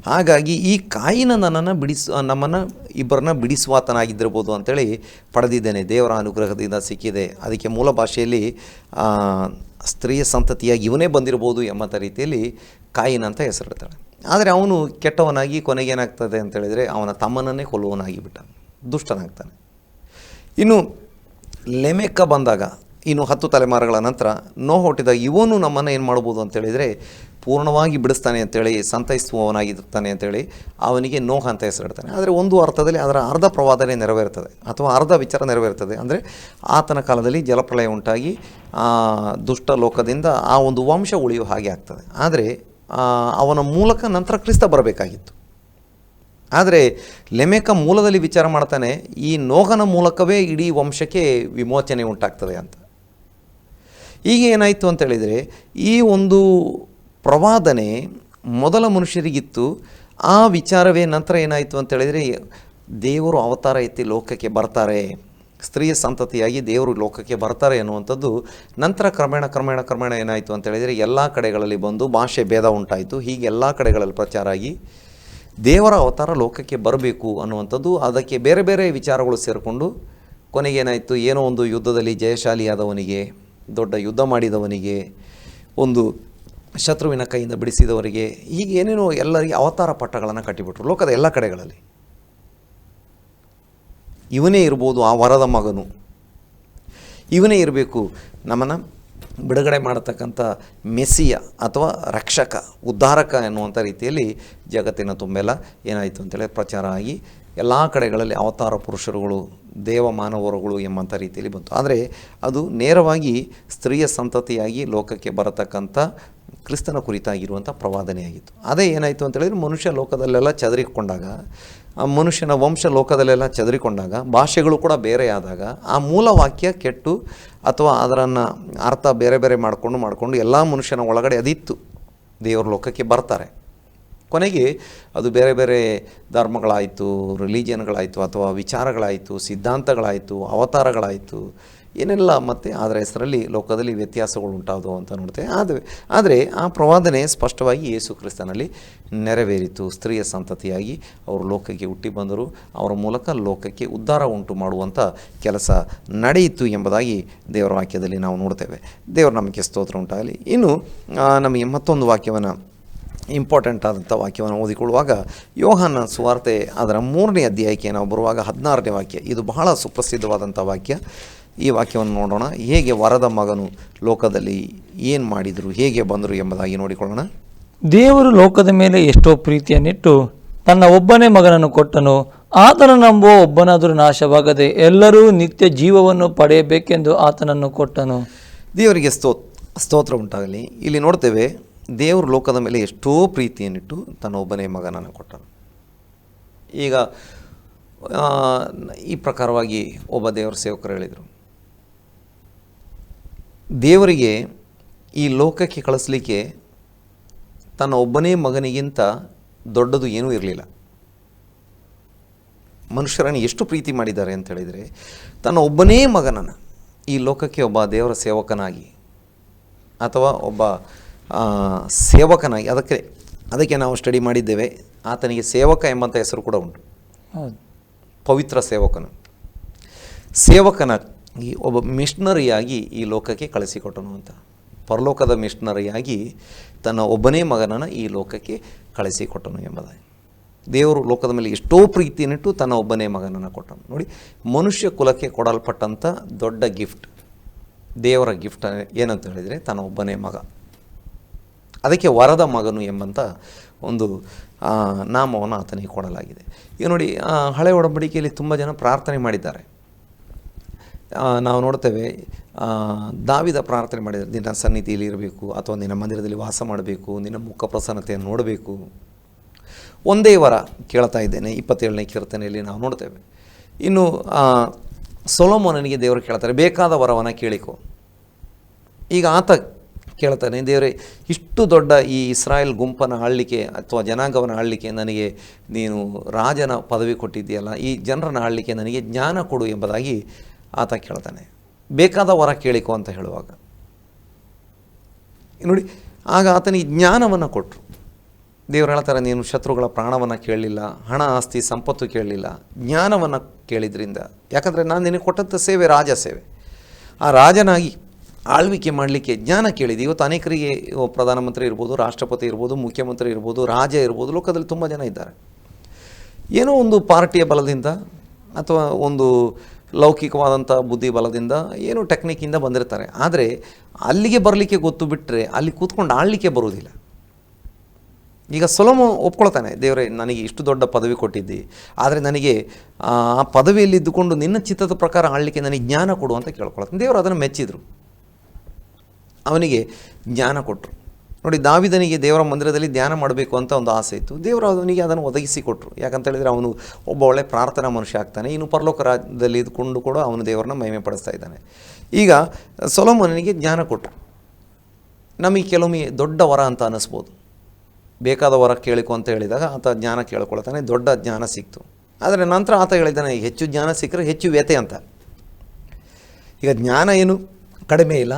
ಹಾಗಾಗಿ ಈ ಕಾಯಿನ ನನ್ನನ್ನು ಬಿಡಿಸ, ನಮ್ಮನ್ನು ಇಬ್ಬರನ್ನ ಬಿಡಿಸುವಾತನಾಗಿದ್ದಿರ್ಬೋದು ಅಂತೇಳಿ ಪಡೆದಿದ್ದೇನೆ. ದೇವರ ಅನುಗ್ರಹದಿಂದ ಸಿಕ್ಕಿದೆ. ಅದಕ್ಕೆ ಮೂಲ ಭಾಷೆಯಲ್ಲಿ ಸ್ತ್ರೀಯ ಸಂತತಿಯಾಗಿ ಇವನೇ ಬಂದಿರ್ಬೋದು ಎಂಬಂಥ ರೀತಿಯಲ್ಲಿ ಕಾಯಿನ ಅಂತ ಹೆಸರಿಡ್ತಾಳೆ ಆದರೆ ಅವನು ಕೆಟ್ಟವನಾಗಿ ಕೊನೆಗೇನಾಗ್ತದೆ ಅಂತ ಹೇಳಿದರೆ ಅವನ ತಮ್ಮನನ್ನೇ ಕೊಲ್ಲುವನಾಗಿ ಬಿಟ್ಟ ದುಷ್ಟನಾಗ್ತಾನೆ. ಇನ್ನು ಲೆಮೆಕ್ಕ ಬಂದಾಗ, ಇನ್ನು ಹತ್ತು ತಲೆಮಾರುಗಳ ನಂತರ ನೋ ಹುಟ್ಟಿದಾಗ ಇವನು ನಮ್ಮನ್ನು ಏನು ಮಾಡ್ಬೋದು ಅಂತೇಳಿದರೆ ಪೂರ್ಣವಾಗಿ ಬಿಡಿಸ್ತಾನೆ ಅಂತೇಳಿ, ಸಂತೈಸುವವನಾಗಿರ್ತಾನೆ ಅಂತೇಳಿ ಅವನಿಗೆ ನೋಹ ಅಂತ ಹೆಸರಿಡ್ತಾನೆ. ಆದರೆ ಒಂದು ಅರ್ಥದಲ್ಲಿ ಅದರ ಅರ್ಧ ಪ್ರವಾದನೆ ನೆರವೇರ್ತದೆ ಅಥವಾ ಅರ್ಧ ವಿಚಾರ ನೆರವೇರ್ತದೆ. ಅಂದರೆ ಆತನ ಕಾಲದಲ್ಲಿ ಜಲಪ್ರಳಯ ಉಂಟಾಗಿ ದುಷ್ಟ ಲೋಕದಿಂದ ಆ ಒಂದು ವಂಶ ಉಳಿಯುವ ಹಾಗೆ ಆಗ್ತದೆ. ಆದರೆ ಅವನ ಮೂಲಕ ನಂತರ ಕ್ರಿಸ್ತ ಬರಬೇಕಾಗಿತ್ತು. ಆದರೆ ಲೆಮೆಕ ಮೂಲದಲ್ಲಿ ವಿಚಾರ ಮಾಡ್ತಾನೆ, ಈ ನೋಹನ ಮೂಲಕವೇ ಇಡೀ ವಂಶಕ್ಕೆ ವಿಮೋಚನೆ ಉಂಟಾಗ್ತದೆ ಅಂತ. ಈಗ ಏನಾಯಿತು ಅಂತೇಳಿದರೆ ಈ ಒಂದು ಪ್ರವಾದನೆ ಮೊದಲ ಮನುಷ್ಯರಿಗಿತ್ತು. ಆ ವಿಚಾರವೇ ನಂತರ ಏನಾಯಿತು ಅಂತ ಹೇಳಿದರೆ, ದೇವರು ಅವತಾರ ಎತ್ತಿ ಲೋಕಕ್ಕೆ ಬರ್ತಾರೆ. ಸ್ತ್ರೀಯ ಸಂತತಿಯಾಗಿ ದೇವರು ಲೋಕಕ್ಕೆ ಬರ್ತಾರೆ ಅನ್ನುವಂಥದ್ದು ನಂತರ ಕ್ರಮೇಣ ಕ್ರಮೇಣ ಕ್ರಮೇಣ ಏನಾಯಿತು ಅಂತ ಹೇಳಿದರೆ, ಎಲ್ಲ ಕಡೆಗಳಲ್ಲಿ ಬಂದು ಭಾಷೆ ಭೇದ ಉಂಟಾಯಿತು. ಹೀಗೆ ಎಲ್ಲ ಕಡೆಗಳಲ್ಲಿ ಪ್ರಚಾರ ಆಗಿ ದೇವರ ಅವತಾರ ಲೋಕಕ್ಕೆ ಬರಬೇಕು ಅನ್ನುವಂಥದ್ದು, ಅದಕ್ಕೆ ಬೇರೆ ಬೇರೆ ವಿಚಾರಗಳು ಸೇರಿಕೊಂಡು ಕೊನೆಗೇನಾಯಿತು ಏನೋ ಒಂದು ಯುದ್ಧದಲ್ಲಿ ಜಯಶಾಲಿಯಾದವನಿಗೆ, ದೊಡ್ಡ ಯುದ್ಧ ಮಾಡಿದವನಿಗೆ ಒಂದು ಶತ್ರುವಿನ ಕೈಯಿಂದ ಬಿಡಿಸಿದವರಿಗೆ ಹೀಗೆ ಏನೇನೋ ಎಲ್ಲರಿಗೆ ಅವತಾರ ಪಟ್ಟಗಳನ್ನು ಕಟ್ಟಿಬಿಟ್ರು. ಲೋಕದ ಎಲ್ಲ ಕಡೆಗಳಲ್ಲಿ. ಇವನೇ ಇರ್ಬೋದು ಆ ವರದ ಮಗನು. ಇವನೇ ಇರಬೇಕು ನಮ್ಮನ್ನು ಬಿಡುಗಡೆ ಮಾಡತಕ್ಕಂಥ ಮೆಸ್ಸಿಯ ಅಥವಾ ರಕ್ಷಕ, ಉದ್ಧಾರಕ ಎನ್ನುವಂಥ ರೀತಿಯಲ್ಲಿ ಜಗತ್ತಿನ ತುಂಬೆಲ್ಲ ಏನಾಯಿತು ಅಂತೇಳಿ ಪ್ರಚಾರ ಆಗಿ ಎಲ್ಲ ಕಡೆಗಳಲ್ಲಿ ಅವತಾರ ಪುರುಷರುಗಳು, ದೇವ ಮಾನವರುಗಳು ಎಂಬಂಥ ರೀತಿಯಲ್ಲಿ ಬಂತು. ಆದರೆ ಅದು ನೇರವಾಗಿ ಸ್ತ್ರೀಯ ಸಂತತಿಯಾಗಿ ಲೋಕಕ್ಕೆ ಬರತಕ್ಕಂಥ ಕ್ರಿಸ್ತನ ಕುರಿತಾಗಿರುವಂಥ ಪ್ರವಾದನೆಯಾಗಿತ್ತು. ಅದೇ ಏನಾಯಿತು ಅಂತ ಹೇಳಿದ್ರೆ ಮನುಷ್ಯ ಲೋಕದಲ್ಲೆಲ್ಲ ಚದರಿಕೊಂಡಾಗ, ಆ ಮನುಷ್ಯನ ವಂಶ ಲೋಕದಲ್ಲೆಲ್ಲ ಚದರಿಕೊಂಡಾಗ, ಭಾಷೆಗಳು ಕೂಡ ಬೇರೆ ಆದಾಗ, ಆ ಮೂಲ ವಾಕ್ಯ ಕೆಟ್ಟು ಅಥವಾ ಅದರನ್ನು ಅರ್ಥ ಬೇರೆ ಬೇರೆ ಮಾಡಿಕೊಂಡು ಮಾಡಿಕೊಂಡು ಎಲ್ಲ ಮನುಷ್ಯನ ಒಳಗಡೆ ಅದಿತ್ತು. ದೇವರ ಲೋಕಕ್ಕೆ ಬರ್ತಾರೆ. ಕೊನೆಗೆ ಅದು ಬೇರೆ ಬೇರೆ ಧರ್ಮಗಳಾಯಿತು ರಿಲಿಜಿಯನ್ಗಳಾಯಿತು ಅಥವಾ ವಿಚಾರಗಳಾಯಿತು, ಸಿದ್ಧಾಂತಗಳಾಯಿತು, ಅವತಾರಗಳಾಯಿತು ಏನೆಲ್ಲ ಮತ್ತು ಅದರ ಹೆಸರಲ್ಲಿ ಲೋಕದಲ್ಲಿ ವ್ಯತ್ಯಾಸಗಳು ಉಂಟಾದವು ಅಂತ ನೋಡ್ತೇವೆ. ಆದರೆ ಆದರೆ ಆ ಪ್ರವಾದನೆ ಸ್ಪಷ್ಟವಾಗಿ ಯೇಸು ಕ್ರಿಸ್ತನಲ್ಲಿ ನೆರವೇರಿತು. ಸ್ತ್ರೀಯ ಸಂತತಿಯಾಗಿ ಅವರು ಲೋಕಕ್ಕೆ ಹುಟ್ಟಿ ಬಂದರು. ಅವರ ಮೂಲಕ ಲೋಕಕ್ಕೆ ಉದ್ಧಾರ ಉಂಟು ಮಾಡುವಂಥ ಕೆಲಸ ನಡೆಯಿತು ಎಂಬುದಾಗಿ ದೇವರ ವಾಕ್ಯದಲ್ಲಿ ನಾವು ನೋಡ್ತೇವೆ. ದೇವರ ನಮಗೆ ಸ್ತೋತ್ರ ಉಂಟಾಗಲಿ. ಇನ್ನು ನಮಗೆ ಮತ್ತೊಂದು ವಾಕ್ಯವನ್ನು ಇಂಪಾರ್ಟೆಂಟ್ ಆದಂಥ ವಾಕ್ಯವನ್ನು ಓದಿಕೊಳ್ಳುವಾಗ ಯೋಹಾನ ಸುವಾರ್ತೆ ಅದರ ಮೂರನೇ ಅಧ್ಯಾಯಕ್ಕೆ ನಾವು ಬರುವಾಗ ಹದಿನಾರನೇ ವಾಕ್ಯ. ಇದು ಬಹಳ ಸುಪ್ರಸಿದ್ಧವಾದಂಥ ವಾಕ್ಯ. ಈ ವಾಕ್ಯವನ್ನು ನೋಡೋಣ. ಹೇಗೆ ವರದ ಮಗನು ಲೋಕದಲ್ಲಿ ಏನು ಮಾಡಿದರು ಹೇಗೆ ಬಂದರು ಎಂಬುದಾಗಿ ನೋಡಿಕೊಳ್ಳೋಣ. ದೇವರು ಲೋಕದ ಮೇಲೆ ಎಷ್ಟೋ ಪ್ರೀತಿಯನ್ನಿಟ್ಟು ತನ್ನ ಒಬ್ಬನೇ ಮಗನನ್ನು ಕೊಟ್ಟನು. ಆತನ ನಂಬುವ ಒಬ್ಬನಾದರೂ ನಾಶವಾಗದೆ ಎಲ್ಲರೂ ನಿತ್ಯ ಜೀವವನ್ನು ಪಡೆಯಬೇಕೆಂದು ಆತನನ್ನು ಕೊಟ್ಟನು. ದೇವರಿಗೆ ಸ್ತೋ ಸ್ತೋತ್ರ ಉಂಟಾಗಲಿ. ಇಲ್ಲಿ ನೋಡ್ತೇವೆ ದೇವರು ಲೋಕದ ಮೇಲೆ ಎಷ್ಟೋ ಪ್ರೀತಿಯನ್ನಿಟ್ಟು ತನ್ನ ಒಬ್ಬನೇ ಮಗನನ್ನು ಕೊಟ್ಟನು. ಈಗ ಈ ಪ್ರಕಾರವಾಗಿ ಒಬ್ಬ ದೇವರ ಸೇವಕರು ಹೇಳಿದರು. ದೇವರಿಗೆ ಈ ಲೋಕಕ್ಕೆ ಕಳಿಸ್ಲಿಕ್ಕೆ ತನ್ನ ಒಬ್ಬನೇ ಮಗನಿಗಿಂತ ದೊಡ್ಡದು ಏನೂ ಇರಲಿಲ್ಲ. ಮನುಷ್ಯರನ್ನು ಎಷ್ಟು ಪ್ರೀತಿ ಮಾಡಿದ್ದಾರೆ ಅಂತ ಹೇಳಿದರೆ ತನ್ನ ಒಬ್ಬನೇ ಮಗನನ್ನು ಈ ಲೋಕಕ್ಕೆ ಒಬ್ಬ ದೇವರ ಸೇವಕನಾಗಿ ಅಥವಾ ಒಬ್ಬ ಸೇವಕನಾಗಿ ಅದಕ್ಕೆ ಅದಕ್ಕೆ ನಾವು ಸ್ಟಡಿ ಮಾಡಿದ್ದೇವೆ ಆತನಿಗೆ ಸೇವಕ ಎಂಬಂಥ ಹೆಸರು ಕೂಡ ಉಂಟು. ಪವಿತ್ರ ಸೇವಕನು ಸೇವಕನಾಗಿ ಒಬ್ಬ ಮಿಷನರಿಯಾಗಿ ಈ ಲೋಕಕ್ಕೆ ಕಳಿಸಿಕೊಟ್ಟನು ಅಂತ. ಪರಲೋಕದ ಮಿಷನರಿಯಾಗಿ ತನ್ನ ಒಬ್ಬನೇ ಮಗನನ್ನು ಈ ಲೋಕಕ್ಕೆ ಕಳಿಸಿಕೊಟ್ಟನು ಎಂಬುದಾಗಿ. ದೇವರು ಲೋಕದ ಮೇಲೆ ಎಷ್ಟೋ ಪ್ರೀತಿಯನ್ನಿಟ್ಟು ತನ್ನ ಒಬ್ಬನೇ ಮಗನನ್ನು ಕೊಟ್ಟನು. ನೋಡಿ, ಮನುಷ್ಯ ಕುಲಕ್ಕೆ ಕೊಡಲ್ಪಟ್ಟಂಥ ದೊಡ್ಡ ಗಿಫ್ಟ್, ದೇವರ ಗಿಫ್ಟ್ ಏನಂತ ಹೇಳಿದರೆ ತನ್ನ ಒಬ್ಬನೇ ಮಗ. ಅದಕ್ಕೆ ವರದ ಮಗನು ಎಂಬಂಥ ಒಂದು ನಾಮವನ್ನು ಆತನಿಗೆ ಕೊಡಲಾಗಿದೆ. ಈಗ ನೋಡಿ ಹಳೆ ಒಡಂಬಡಿಕೆಯಲ್ಲಿ ತುಂಬ ಜನ ಪ್ರಾರ್ಥನೆ ಮಾಡಿದ್ದಾರೆ. ನಾವು ನೋಡ್ತೇವೆ ದಾವಿದ ಪ್ರಾರ್ಥನೆ ಮಾಡಿದರೆ ನಿನ್ನ ಸನ್ನಿಧಿಯಲ್ಲಿ ಇರಬೇಕು, ಅಥವಾ ನಿನ್ನ ಮಂದಿರದಲ್ಲಿ ವಾಸ ಮಾಡಬೇಕು, ನಿನ್ನ ಮುಖ ಪ್ರಸನ್ನತೆಯನ್ನು ನೋಡಬೇಕು. ಒಂದೇ ವರ ಕೇಳ್ತಾ ಇದ್ದೇನೆ, ಇಪ್ಪತ್ತೇಳನೇ ಕೀರ್ತನೆಯಲ್ಲಿ ನಾವು ನೋಡ್ತೇವೆ. ಇನ್ನು ಸೊಲೋಮೋನನಿಗೆ ದೇವರು ಕೇಳ್ತಾರೆ, ಬೇಕಾದ ವರವನ್ನು ಕೇಳಿಕೊ. ಈಗ ಆತ ಕೇಳ್ತಾನೆ, ದೇವರೇ, ಇಷ್ಟು ದೊಡ್ಡ ಈ ಇಸ್ರಾಯೇಲ್ ಗುಂಪನ್ನು ಆಳ್ಲಿಕ್ಕೆ ಅಥವಾ ಜನಾಂಗವನ್ನು ಆಳ್ಲಿಕ್ಕೆ ನನಗೆ ನೀನು ರಾಜನ ಪದವಿ ಕೊಟ್ಟಿದ್ದೀಯಲ್ಲ, ಈ ಜನರನ್ನು ಆಳ್ಲಿಕ್ಕೆ ನನಗೆ ಜ್ಞಾನ ಕೊಡು ಎಂಬುದಾಗಿ ಆತ ಕೇಳ್ತಾನೆ, ಬೇಕಾದ ವರ ಕೇಳಿಕೊ ಅಂತ ಹೇಳುವಾಗ? ನೋಡಿ, ಆಗ ಆತನಿಗೆ ಜ್ಞಾನವನ್ನು ಕೊಟ್ಟರು ದೇವರು ಹೇಳ್ತಾರೆ, ನೀನು ಶತ್ರುಗಳ ಪ್ರಾಣವನ್ನು ಕೇಳಲಿಲ್ಲ, ಹಣ ಆಸ್ತಿ ಸಂಪತ್ತು ಕೇಳಲಿಲ್ಲ, ಜ್ಞಾನವನ್ನು ಕೇಳಿದ್ರಿಂದ. ಯಾಕಂದರೆ ನಾನು ನಿನಗೆ ಕೊಟ್ಟಂಥ ಸೇವೆ ರಾಜ ಸೇವೆ. ಆ ರಾಜನಾಗಿ ಆಳ್ವಿಕೆ ಮಾಡಲಿಕ್ಕೆ ಜ್ಞಾನ ಕೇಳಿದೆ. ಇವತ್ತು ಅನೇಕರಿಗೆ ಪ್ರಧಾನಮಂತ್ರಿ ಇರ್ಬೋದು, ರಾಷ್ಟ್ರಪತಿ ಇರ್ಬೋದು, ಮುಖ್ಯಮಂತ್ರಿ ಇರ್ಬೋದು, ರಾಜ ಇರ್ಬೋದು, ಲೋಕದಲ್ಲಿ ತುಂಬ ಜನ ಇದ್ದಾರೆ. ಏನೋ ಒಂದು ಪಾರ್ಟಿಯ ಬಲದಿಂದ ಅಥವಾ ಒಂದು ಲೌಕಿಕವಾದಂಥ ಬುದ್ಧಿ ಬಲದಿಂದ ಏನು ಟೆಕ್ನಿಕ್ಕಿಂದ ಬಂದಿರ್ತಾರೆ. ಆದರೆ ಅಲ್ಲಿಗೆ ಬರಲಿಕ್ಕೆ ಗೊತ್ತು ಬಿಟ್ಟರೆ ಅಲ್ಲಿ ಕೂತ್ಕೊಂಡು ಆಳಲಿಕ್ಕೆ ಬರುವುದಿಲ್ಲ. ಈಗ ಸೊಲೋಮ ಒಪ್ಕೊಳ್ತಾನೆ, ದೇವರೇ, ನನಗೆ ಇಷ್ಟು ದೊಡ್ಡ ಪದವಿ ಕೊಟ್ಟಿದ್ದಿ. ಆದರೆ ನನಗೆ, ಆ ಪದವಿಯಲ್ಲಿ ಇದ್ದುಕೊಂಡು ನಿನ್ನ ಚಿತ್ತದ ಪ್ರಕಾರ ಆಳಲಿಕ್ಕೆ ನನಗೆ ಜ್ಞಾನ ಕೊಡು ಅಂತ ಕೇಳ್ಕೊಳ್ತಾನೆ. ದೇವರು ಅದನ್ನು ಮೆಚ್ಚಿದರು. ಅವನಿಗೆ ಜ್ಞಾನ ಕೊಟ್ಟರು ನೋಡಿ, ದಾವಿದನಿಗೆ ದೇವರ ಮಂದಿರದಲ್ಲಿ ಧ್ಯಾನ ಮಾಡಬೇಕು ಅಂತ ಒಂದು ಆಸೆ ಇತ್ತು. ದೇವರು ಅವನಿಗೆ ಅದನ್ನು ಒದಗಿಸಿ ಕೊಟ್ಟರು ಯಾಕಂತ ಹೇಳಿದರೆ ಅವನು ಒಬ್ಬ ಒಳ್ಳೆ ಪ್ರಾರ್ಥನಾ ಮನುಷ್ಯ ಆಗ್ತಾನೆ. ಇನ್ನು ಪರಲೋಕ ರಾಜ್ಯದಲ್ಲಿ ಇದ್ಕೊಂಡು ಕೂಡ ಅವನು ದೇವರನ್ನ ಮಹಿಮೆ ಪಡಿಸ್ತಾ ಇದ್ದಾನೆ. ಈಗ ಸೊಲೋಮನಿಗೆ ಜ್ಞಾನ ಕೊಟ್ಟರು ನಮಗೆ ಕೆಲವೊಮ್ಮೆ ದೊಡ್ಡ ವರ ಅಂತ ಅನ್ನಿಸ್ಬೋದು. ಬೇಕಾದ ವರ ಕೇಳಿಕೊ ಅಂತ ಹೇಳಿದಾಗ ಆತ ಜ್ಞಾನ ಕೇಳ್ಕೊಳ್ತಾನೆ, ದೊಡ್ಡ ಜ್ಞಾನ ಸಿಕ್ತು. ಆದರೆ ನಂತರ ಆತ ಹೇಳಿದ್ದಾನೆ, ಹೆಚ್ಚು ಜ್ಞಾನ ಸಿಕ್ಕರೆ ಹೆಚ್ಚು ವ್ಯತೆ ಅಂತ. ಈಗ ಜ್ಞಾನ ಏನು? ಕಡಿಮೆ ಇಲ್ಲ.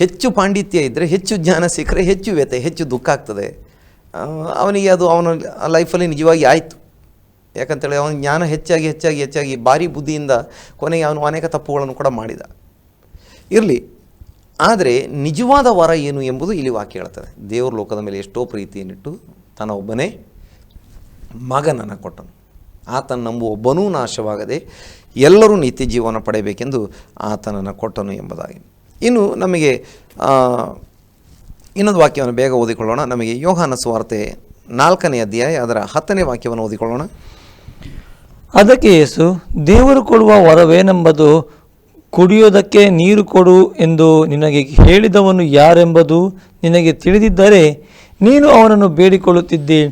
ಹೆಚ್ಚು ಪಾಂಡಿತ್ಯ ಇದ್ದರೆ ಹೆಚ್ಚು ಜ್ಞಾನ ಸಿಕ್ಕರೆ ಹೆಚ್ಚು ವ್ಯತೆ ಹೆಚ್ಚು ದುಃಖ ಆಗ್ತದೆ. ಅವನಿಗೆ ಅದು ಅವನ ಲೈಫಲ್ಲಿ ನಿಜವಾಗಿ ಆಯಿತು. ಯಾಕಂತೇಳಿ ಅವನ ಜ್ಞಾನ ಹೆಚ್ಚಾಗಿ ಹೆಚ್ಚಾಗಿ ಹೆಚ್ಚಾಗಿ ಭಾರಿ ಬುದ್ಧಿಯಿಂದ ಕೊನೆಗೆ ಅವನು ಅನೇಕ ತಪ್ಪುಗಳನ್ನು ಕೂಡ ಮಾಡಿದ. ಇರಲಿ, ಆದರೆ ನಿಜವಾದ ವರ ಏನು ಎಂಬುದು ಇಲ್ಲಿ ವಾಕ್ಯ ಹೇಳ್ತದೆ. ದೇವ್ರ ಲೋಕದ ಮೇಲೆ ಎಷ್ಟೋ ಪ್ರೀತಿಯನ್ನಿಟ್ಟು ತನ್ನ ಒಬ್ಬನೇ ಮಗನನ್ನು ಕೊಟ್ಟನು. ಆತನ ನಂಬು ಒಬ್ಬನೂ ನಾಶವಾಗದೆ ಎಲ್ಲರೂ ನಿತ್ಯ ಜೀವನ ಪಡೆಯಬೇಕೆಂದು ಆತನನ್ನು ಕೊಟ್ಟನು ಎಂಬುದಾಗಿ. ಇನ್ನು ನಮಗೆ ಇನ್ನೊಂದು ವಾಕ್ಯವನ್ನು ಬೇಗ ಓದಿಕೊಳ್ಳೋಣ. ನಮಗೆ ಯೋಹಾನ ಸ್ವಾರ್ತೆ ನಾಲ್ಕನೇ ಅಧ್ಯಾಯ ಅದರ ಹತ್ತನೇ ವಾಕ್ಯವನ್ನು ಓದಿಕೊಳ್ಳೋಣ. ಅದಕ್ಕೆ ಯೇಸು ದೇವರು ಕೊಡುವ ವರವೇನೆಂಬುದು ಕುಡಿಯೋದಕ್ಕೆ ನೀರು ಕೊಡು ಎಂದು ನಿನಗೆ ಹೇಳಿದವನು ಯಾರೆಂಬುದು ನಿನಗೆ ತಿಳಿದಿದ್ದರೆ ನೀನು ಅವನನ್ನು ಬೇಡಿಕೊಳ್ಳುತ್ತಿದ್ದಿ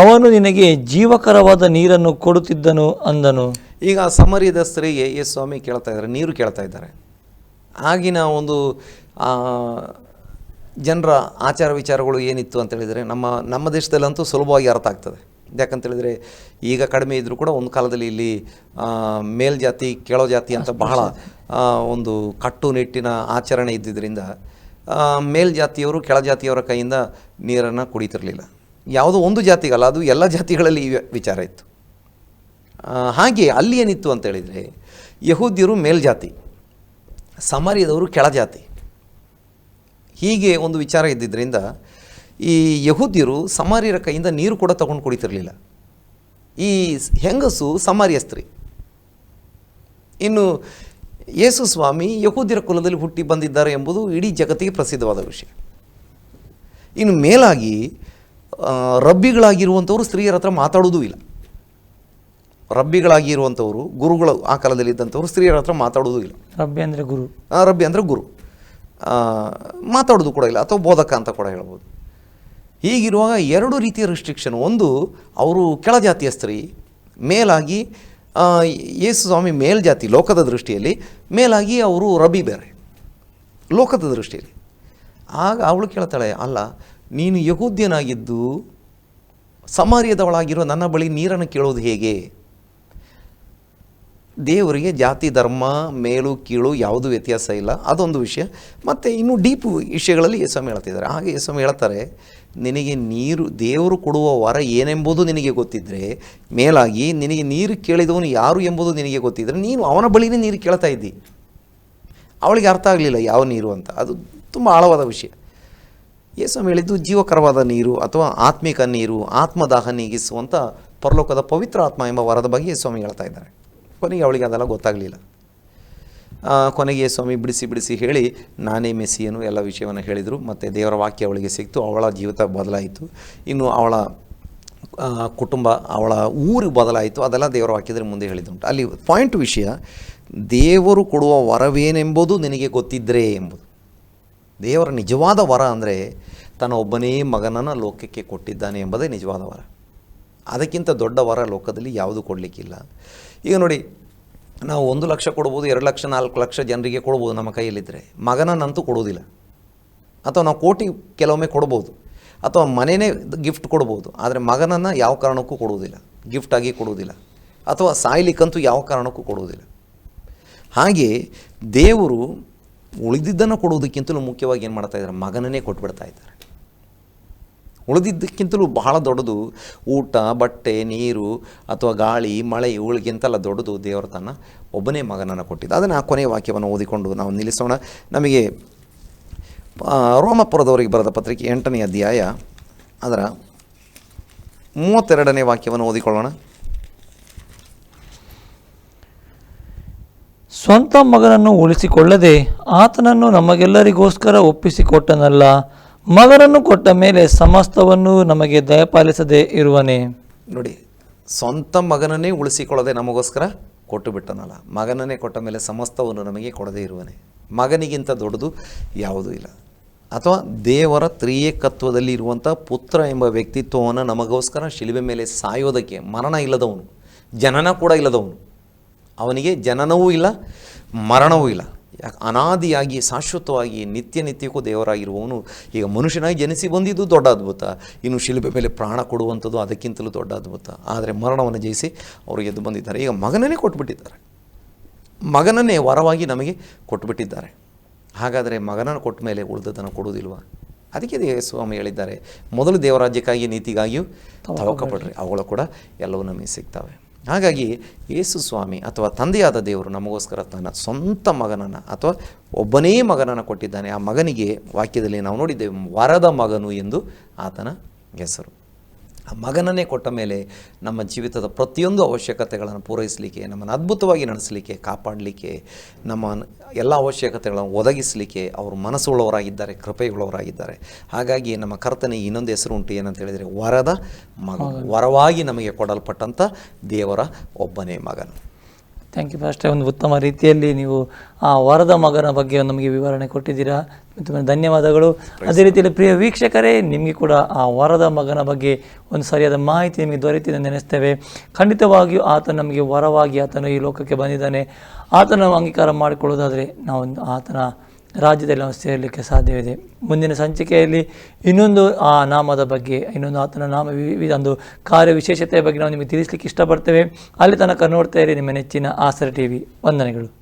ಅವನು ನಿನಗೆ ಜೀವಕರವಾದ ನೀರನ್ನು ಕೊಡುತ್ತಿದ್ದನು ಅಂದನು. ಈಗ ಸಮರಿದ ಸ್ತ್ರೀಗೆ ಯೇಸು ಸ್ವಾಮಿ ಕೇಳ್ತಾ ಇದ್ದಾರೆ ನೀರು ಕೇಳ್ತಾ ಇದ್ದಾರೆ. ಆಗಿನ ಒಂದು ಜನರ ಆಚಾರ ವಿಚಾರಗಳು ಏನಿತ್ತು ಅಂತೇಳಿದರೆ ನಮ್ಮ ನಮ್ಮ ದೇಶದಲ್ಲಂತೂ ಸುಲಭವಾಗಿ ಅರ್ಥ ಆಗ್ತದೆ. ಯಾಕಂತೇಳಿದರೆ ಈಗ ಕಡಿಮೆ ಇದ್ದರೂ ಕೂಡ ಒಂದು ಕಾಲದಲ್ಲಿ ಇಲ್ಲಿ ಮೇಲ್ಜಾತಿ ಕೆಳೋ ಜಾತಿ ಅಂತ ಬಹಳ ಒಂದು ಕಟ್ಟುನಿಟ್ಟಿನ ಆಚರಣೆ ಇದ್ದಿದ್ದರಿಂದ ಮೇಲ್ಜಾತಿಯವರು ಕೆಳಜಾತಿಯವರ ಕೈಯಿಂದ ನೀರನ್ನು ಕುಡಿತಿರಲಿಲ್ಲ. ಯಾವುದೋ ಒಂದು ಜಾತಿಗಲ್ಲ ಅದು ಎಲ್ಲ ಜಾತಿಗಳಲ್ಲಿ ಈ ವಿಚಾರ ಇತ್ತು. ಹಾಗೆ ಅಲ್ಲಿ ಏನಿತ್ತು ಅಂತೇಳಿದರೆ ಯಹೂದ್ಯರು ಮೇಲ್ಜಾತಿ ಸಮಾರ್ಯದವರು ಕೆಳಜಾತಿ. ಹೀಗೆ ಒಂದು ವಿಚಾರ ಇದ್ದಿದ್ದರಿಂದ ಈ ಯಹೂದ್ಯರು ಸಮಾರ್ಯರ ಕೈಯಿಂದ ನೀರು ಕೂಡ ತಗೊಂಡು ಕುಡಿತಿರಲಿಲ್ಲ. ಈ ಹೆಂಗಸು ಸಮಾರ್ಯ ಸ್ತ್ರೀ ಇನ್ನು ಯೇಸು ಸ್ವಾಮಿ ಯಹೂದ್ಯರ ಕುಲದಲ್ಲಿ ಹುಟ್ಟಿ ಬಂದಿದ್ದಾರೆ ಎಂಬುದು ಇಡೀ ಜಗತ್ತಿಗೆ ಪ್ರಸಿದ್ಧವಾದ ವಿಷಯ. ಇನ್ನು ಮೇಲಾಗಿ ರಬ್ಬಿಗಳಾಗಿರುವಂಥವರು ಸ್ತ್ರೀಯರ ಹತ್ರ ಮಾತಾಡೋದೂ ಇಲ್ಲ. ರಬ್ಬಿಗಳಾಗಿರುವಂಥವರು ಗುರುಗಳು ಆ ಕಾಲದಲ್ಲಿ ಇದ್ದಂಥವ್ರು ಸ್ತ್ರೀಯರ ಹತ್ರ ಮಾತಾಡೋದೂ ಇಲ್ಲ. ರಬ್ಬಿ ಅಂದರೆ ಗುರು. ರಬ್ಬಿ ಅಂದರೆ ಗುರು. ಮಾತಾಡೋದು ಕೂಡ ಇಲ್ಲ ಅಥವಾ ಬೋಧಕ ಅಂತ ಕೂಡ ಹೇಳ್ಬೋದು. ಹೀಗಿರುವಾಗ ಎರಡು ರೀತಿಯ ರಿಸ್ಟ್ರಿಕ್ಷನ್ ಒಂದು ಅವರು ಕೆಳಜಾತಿಯ ಸ್ತ್ರೀ ಮೇಲಾಗಿ ಯೇಸು ಸ್ವಾಮಿ ಮೇಲ್ಜಾತಿ ಲೋಕದ ದೃಷ್ಟಿಯಲ್ಲಿ ಮೇಲಾಗಿ ಅವರು ರಬಿ ಬೇರೆ ಲೋಕದ ದೃಷ್ಟಿಯಲ್ಲಿ. ಆಗ ಅವಳು ಕೇಳ್ತಾಳೆ ಅಲ್ಲ ನೀನು ಯಹೂದ್ಯನಾಗಿದ್ದು ಸಮಾರ್ಯದವಳಾಗಿರೋ ನನ್ನ ಬಳಿ ನೀರನ್ನು ಕೇಳೋದು ಹೇಗೆ? ದೇವರಿಗೆ ಜಾತಿ, ಧರ್ಮ, ಮೇಲು, ಕೀಳು ಯಾವುದೂ ವ್ಯತ್ಯಾಸ ಇಲ್ಲ. ಅದೊಂದು ವಿಷಯ. ಮತ್ತು ಇನ್ನು ಡೀಪ್ ವಿಷಯಗಳಲ್ಲಿ ಯೇಸ್ವಾಮಿ ಹೇಳ್ತಿದ್ದಾರೆ. ಹಾಗೆ ಯೇಸ್ವಾಮಿ ಹೇಳ್ತಾರೆ, ನಿನಗೆ ನೀರು, ದೇವರು ಕೊಡುವ ವರ ಏನೆಂಬುದು ನಿನಗೆ ಗೊತ್ತಿದ್ದರೆ ಮೇಲಾಗಿ ನಿನಗೆ ನೀರು ಕೇಳಿದವನು ಯಾರು ಎಂಬುದು ನಿನಗೆ ಗೊತ್ತಿದ್ದರೆ ನೀನು ಅವನ ಬಳಿನೇ ನೀರು ಕೇಳ್ತಾ ಇದ್ದಿ. ಅವಳಿಗೆ ಅರ್ಥ ಆಗಲಿಲ್ಲ ಯಾವ ನೀರು ಅಂತ. ಅದು ತುಂಬ ಆಳವಾದ ವಿಷಯ. ಯೇಸ್ವಾಮಿ ಹೇಳಿದ್ದು ಜೀವಕರವಾದ ನೀರು ಅಥವಾ ಆತ್ಮಿಕ ನೀರು, ಆತ್ಮದಾಹ ನೀಗಿಸುವಂಥ ಪರಲೋಕದ ಪವಿತ್ರ ಆತ್ಮ ಎಂಬ ವರದ ಬಗ್ಗೆ ಸ್ವಾಮಿ ಹೇಳ್ತಾ ಇದ್ದಾರೆ. ಕೊನೆಗೆ ಅವಳಿಗೆ ಅದೆಲ್ಲ ಗೊತ್ತಾಗಲಿಲ್ಲ. ಕೊನೆಗೆ ಸ್ವಾಮಿ ಬಿಡಿಸಿ ಬಿಡಿಸಿ ಹೇಳಿ ನಾನೇ ಮೆಸ್ಸಿಯನ್ನು ಎಲ್ಲ ವಿಷಯವನ್ನು ಹೇಳಿದರು, ಮತ್ತು ದೇವರ ವಾಕ್ಯ ಅವಳಿಗೆ ಸಿಕ್ತು, ಅವಳ ಜೀವಿತ ಬದಲಾಯಿತು. ಇನ್ನು ಅವಳ ಕುಟುಂಬ, ಅವಳ ಊರು ಬದಲಾಯಿತು, ಅದೆಲ್ಲ ದೇವರ ವಾಕ್ಯದಲ್ಲಿ ಮುಂದೆ ಹೇಳಿದ್ದುಂಟು. ಅಲ್ಲಿ ಪಾಯಿಂಟ್ ವಿಷಯ, ದೇವರು ಕೊಡುವ ವರವೇನೆಂಬುದು ನಿನಗೆ ಗೊತ್ತಿದ್ದರೆ ಎಂಬುದು. ದೇವರ ನಿಜವಾದ ವರ ಅಂದರೆ ತನ್ನ ಒಬ್ಬನೇ ಮಗನನ್ನು ಲೋಕಕ್ಕೆ ಕೊಟ್ಟಿದ್ದಾನೆ ಎಂಬುದೇ ನಿಜವಾದ ವರ. ಅದಕ್ಕಿಂತ ದೊಡ್ಡ ವರ ಲೋಕದಲ್ಲಿ ಯಾವುದೂ ಕೊಡಲಿಕ್ಕಿಲ್ಲ. ಈಗ ನೋಡಿ, ನಾವು ಒಂದು ಲಕ್ಷ ಕೊಡ್ಬೋದು, ಎರಡು ಲಕ್ಷ, ನಾಲ್ಕು ಲಕ್ಷ ಜನರಿಗೆ ಕೊಡ್ಬೋದು ನಮ್ಮ ಕೈಯಲ್ಲಿದ್ದರೆ ಮಗನನ್ನಂತೂ ಕೊಡೋದಿಲ್ಲ. ಅಥವಾ ನಾವು ಕೋಟಿ ಕೆಲವೊಮ್ಮೆ ಕೊಡ್ಬೋದು, ಅಥವಾ ಮನೆಯೇ ಗಿಫ್ಟ್ ಕೊಡ್ಬೋದು, ಆದರೆ ಮಗನನ್ನು ಯಾವ ಕಾರಣಕ್ಕೂ ಕೊಡುವುದಿಲ್ಲ ಗಿಫ್ಟಾಗಿ ಕೊಡುವುದಿಲ್ಲ ಅಥವಾ ಸಾಯ್ಲಿಕ್ಕಂತೂ ಯಾವ ಕಾರಣಕ್ಕೂ ಕೊಡುವುದಿಲ್ಲ ಹಾಗೆ ದೇವರು ಉಳಿದಿದ್ದನ್ನು ಕೊಡುವುದಕ್ಕಿಂತಲೂ ಮುಖ್ಯವಾಗಿ ಏನು ಮಾಡ್ತಾ ಇದ್ದಾರೆ? ಮಗನನ್ನೇ ಕೊಟ್ಬಿಡ್ತಾ ಇದ್ದಾರೆ. ಉಳಿದಿದ್ದಕ್ಕಿಂತಲೂ ಬಹಳ ದೊಡ್ಡದು ಊಟ, ಬಟ್ಟೆ, ನೀರು ಅಥವಾ ಗಾಳಿ, ಮಳೆ ಇವುಗಳಿಗಿಂತಲ್ಲ ದೊಡ್ಡದು ದೇವರು ತನ್ನ ಒಬ್ಬನೇ ಮಗನನ್ನು ಕೊಟ್ಟಿದ್ದ. ಅದನ್ನು ಆ ಕೊನೆಯ ವಾಕ್ಯವನ್ನು ಓದಿಕೊಂಡು ನಾವು ನಿಲ್ಲಿಸೋಣ. ನಮಗೆ ರೋಮಪುರದವರಿಗೆ ಬರೆದ ಪತ್ರಿಕೆ ಎಂಟನೇ ಅಧ್ಯಾಯ ಅದರ ಮೂವತ್ತೆರಡನೇ ವಾಕ್ಯವನ್ನು ಓದಿಕೊಳ್ಳೋಣ. ಸ್ವಂತ ಮಗನನ್ನು ಉಳಿಸಿಕೊಳ್ಳದೆ ಆತನನ್ನು ನಮಗೆಲ್ಲರಿಗೋಸ್ಕರ ಒಪ್ಪಿಸಿಕೊಟ್ಟನಲ್ಲ. ಮಗನನ್ನು ಕೊಟ್ಟ ಮೇಲೆ ಸಮಸ್ತವನ್ನು ನಮಗೆ ದಯಪಾಲಿಸದೆ ಇರುವನೆ. ನೋಡಿ, ಸ್ವಂತ ಮಗನನ್ನೇ ಉಳಿಸಿಕೊಳ್ಳದೆ ನಮಗೋಸ್ಕರ ಕೊಟ್ಟು ಬಿಟ್ಟನಲ್ಲ. ಮಗನನ್ನೇ ಕೊಟ್ಟ ಮೇಲೆ ಸಮಸ್ತವನ್ನು ನಮಗೆ ಕೊಡದೇ ಇರುವನೆ. ಮಗನಿಗಿಂತ ದೊಡ್ಡದು ಯಾವುದೂ ಇಲ್ಲ. ಅಥವಾ ದೇವರ ತ್ರಿಯೇಕತ್ವದಲ್ಲಿ ಇರುವಂಥ ಪುತ್ರ ಎಂಬ ವ್ಯಕ್ತಿತ್ವವನ್ನು ನಮಗೋಸ್ಕರ ಶಿಲುಬೆ ಮೇಲೆ ಸಾಯೋದಕ್ಕೆ ಮರಣ ಇಲ್ಲದವನು, ಜನನ ಕೂಡ ಇಲ್ಲದವನು. ಅವನಿಗೆ ಜನನವೂ ಇಲ್ಲ, ಮರಣವೂ ಇಲ್ಲ. ಅನಾದಿಯಾಗಿ ಶಾಶ್ವತವಾಗಿ ನಿತ್ಯ ನಿತ್ಯಕ್ಕೂ ದೇವರಾಗಿರುವವನು ಈಗ ಮನುಷ್ಯನಾಗಿ ಜನಿಸಿ ಬಂದಿದ್ದು ದೊಡ್ಡ ಅದ್ಭುತ. ಇನ್ನು ಶಿಲ್ಪೆ ಮೇಲೆ ಪ್ರಾಣ ಕೊಡುವಂಥದ್ದು ಅದಕ್ಕಿಂತಲೂ ದೊಡ್ಡ ಅದ್ಭುತ. ಆದರೆ ಮರಣವನ್ನು ಜಯಿಸಿ ಅವರು ಎದ್ದು ಬಂದಿದ್ದಾರೆ. ಈಗ ಮಗನನ್ನೇ ಕೊಟ್ಬಿಟ್ಟಿದ್ದಾರೆ. ಮಗನನ್ನೇ ವರವಾಗಿ ನಮಗೆ ಕೊಟ್ಬಿಟ್ಟಿದ್ದಾರೆ. ಹಾಗಾದರೆ ಮಗನನ್ನು ಕೊಟ್ಟ ಮೇಲೆ ಉಳಿದದನ್ನು ಕೊಡುವುದಿಲ್ವ? ಅದಕ್ಕೆ ದೇವ ಸ್ವಾಮಿ ಹೇಳಿದ್ದಾರೆ. ಮೊದಲು ದೇವರಾಜ್ಯಕ್ಕಾಗಿ ನೀತಿಗಾಗಿಯೂ ತವಕ ಪಡ್ರಿ ಅವುಗಳು ಕೂಡ ಎಲ್ಲವೂ ನಮಗೆ ಸಿಗ್ತವೆ. ಹಾಗಾಗಿ ಯೇಸು ಸ್ವಾಮಿ ಅಥವಾ ತಂದೆಯಾದ ದೇವರು ನಮಗೋಸ್ಕರ ತನ್ನ ಸ್ವಂತ ಮಗನನ್ನು ಅಥವಾ ಒಬ್ಬನೇ ಮಗನನ್ನು ಕೊಟ್ಟಿದ್ದಾನೆ. ಆ ಮಗನಿಗೆ ವಾಕ್ಯದಲ್ಲಿ ನಾವು ನೋಡಿದ್ದೇವೆ, ವರದ ಮಗನು ಎಂದು ಆತನ ಹೆಸರು. ಆ ಮಗನನ್ನೇ ಕೊಟ್ಟ ಮೇಲೆ ನಮ್ಮ ಜೀವಿತದ ಪ್ರತಿಯೊಂದು ಅವಶ್ಯಕತೆಗಳನ್ನು ಪೂರೈಸಲಿಕ್ಕೆ ನಮ್ಮನ್ನು ಅದ್ಭುತವಾಗಿ ನಡೆಸಲಿಕ್ಕೆ ಕಾಪಾಡಲಿಕ್ಕೆ ನಮ್ಮ ಎಲ್ಲ ಅವಶ್ಯಕತೆಗಳನ್ನು ಒದಗಿಸಲಿಕ್ಕೆ ಅವರು ಮನಸ್ಸುಳ್ಳವರಾಗಿದ್ದಾರೆ ಕೃಪೆಯುಳ್ಳವರಾಗಿದ್ದಾರೆ. ಹಾಗಾಗಿ ನಮ್ಮ ಕರ್ತನಿಗೆ ಇನ್ನೊಂದು ಹೆಸರು ಉಂಟು ಏನಂತ ಹೇಳಿದರೆ ವರದ ಮಗ. ವರವಾಗಿ ನಮಗೆ ಕೊಡಲ್ಪಟ್ಟಂಥ ದೇವರ ಒಬ್ಬನೇ ಮಗನು. ಥ್ಯಾಂಕ್ ಯು ಅಷ್ಟೇ ಒಂದು ಉತ್ತಮ ರೀತಿಯಲ್ಲಿ ನೀವು ಆ ವರದ ಮಗನ ಬಗ್ಗೆ ನಮಗೆ ವಿವರಣೆ ಕೊಟ್ಟಿದ್ದೀರಾ. ತುಂಬ ಧನ್ಯವಾದಗಳು. ಅದೇ ರೀತಿಯಲ್ಲಿ ಪ್ರಿಯ ವೀಕ್ಷಕರೇ ನಿಮಗೆ ಕೂಡ ಆ ವರದ ಮಗನ ಬಗ್ಗೆ ಒಂದು ಸರಿಯಾದ ಮಾಹಿತಿ ನಿಮಗೆ ದೊರೆತಿದೆ ನೆನೆಸ್ತೇವೆ. ಖಂಡಿತವಾಗಿಯೂ ಆತ ನಮಗೆ ವರವಾಗಿ ಆತನು ಈ ಲೋಕಕ್ಕೆ ಬಂದಿದ್ದಾನೆ. ಆತನ ಅಂಗೀಕಾರ ಮಾಡಿಕೊಳ್ಳೋದಾದರೆ ನಾವು ಆತನ ರಾಜ್ಯದಲ್ಲಿ ನಾವು ಸೇರಲಿಕ್ಕೆ ಸಾಧ್ಯವಿದೆ. ಮುಂದಿನ ಸಂಚಿಕೆಯಲ್ಲಿ ಇನ್ನೊಂದು, ಆ ನಾಮದ ಬಗ್ಗೆ, ಇನ್ನೊಂದು ಆತನ ನಾಮ ವಿವಿಧ ಒಂದು ಕಾರ್ಯ ವಿಶೇಷತೆಯ ಬಗ್ಗೆ ನಾವು ನಿಮಗೆ ತಿಳಿಸ್ಲಿಕ್ಕೆ ಇಷ್ಟಪಡ್ತೇವೆ. ಅಲ್ಲಿ ತನಕ ನೋಡ್ತಾ ಇರಿ ನಿಮ್ಮ ನೆಚ್ಚಿನ ಆಸರ ಟಿ ವಿ ವಂದನೆಗಳು.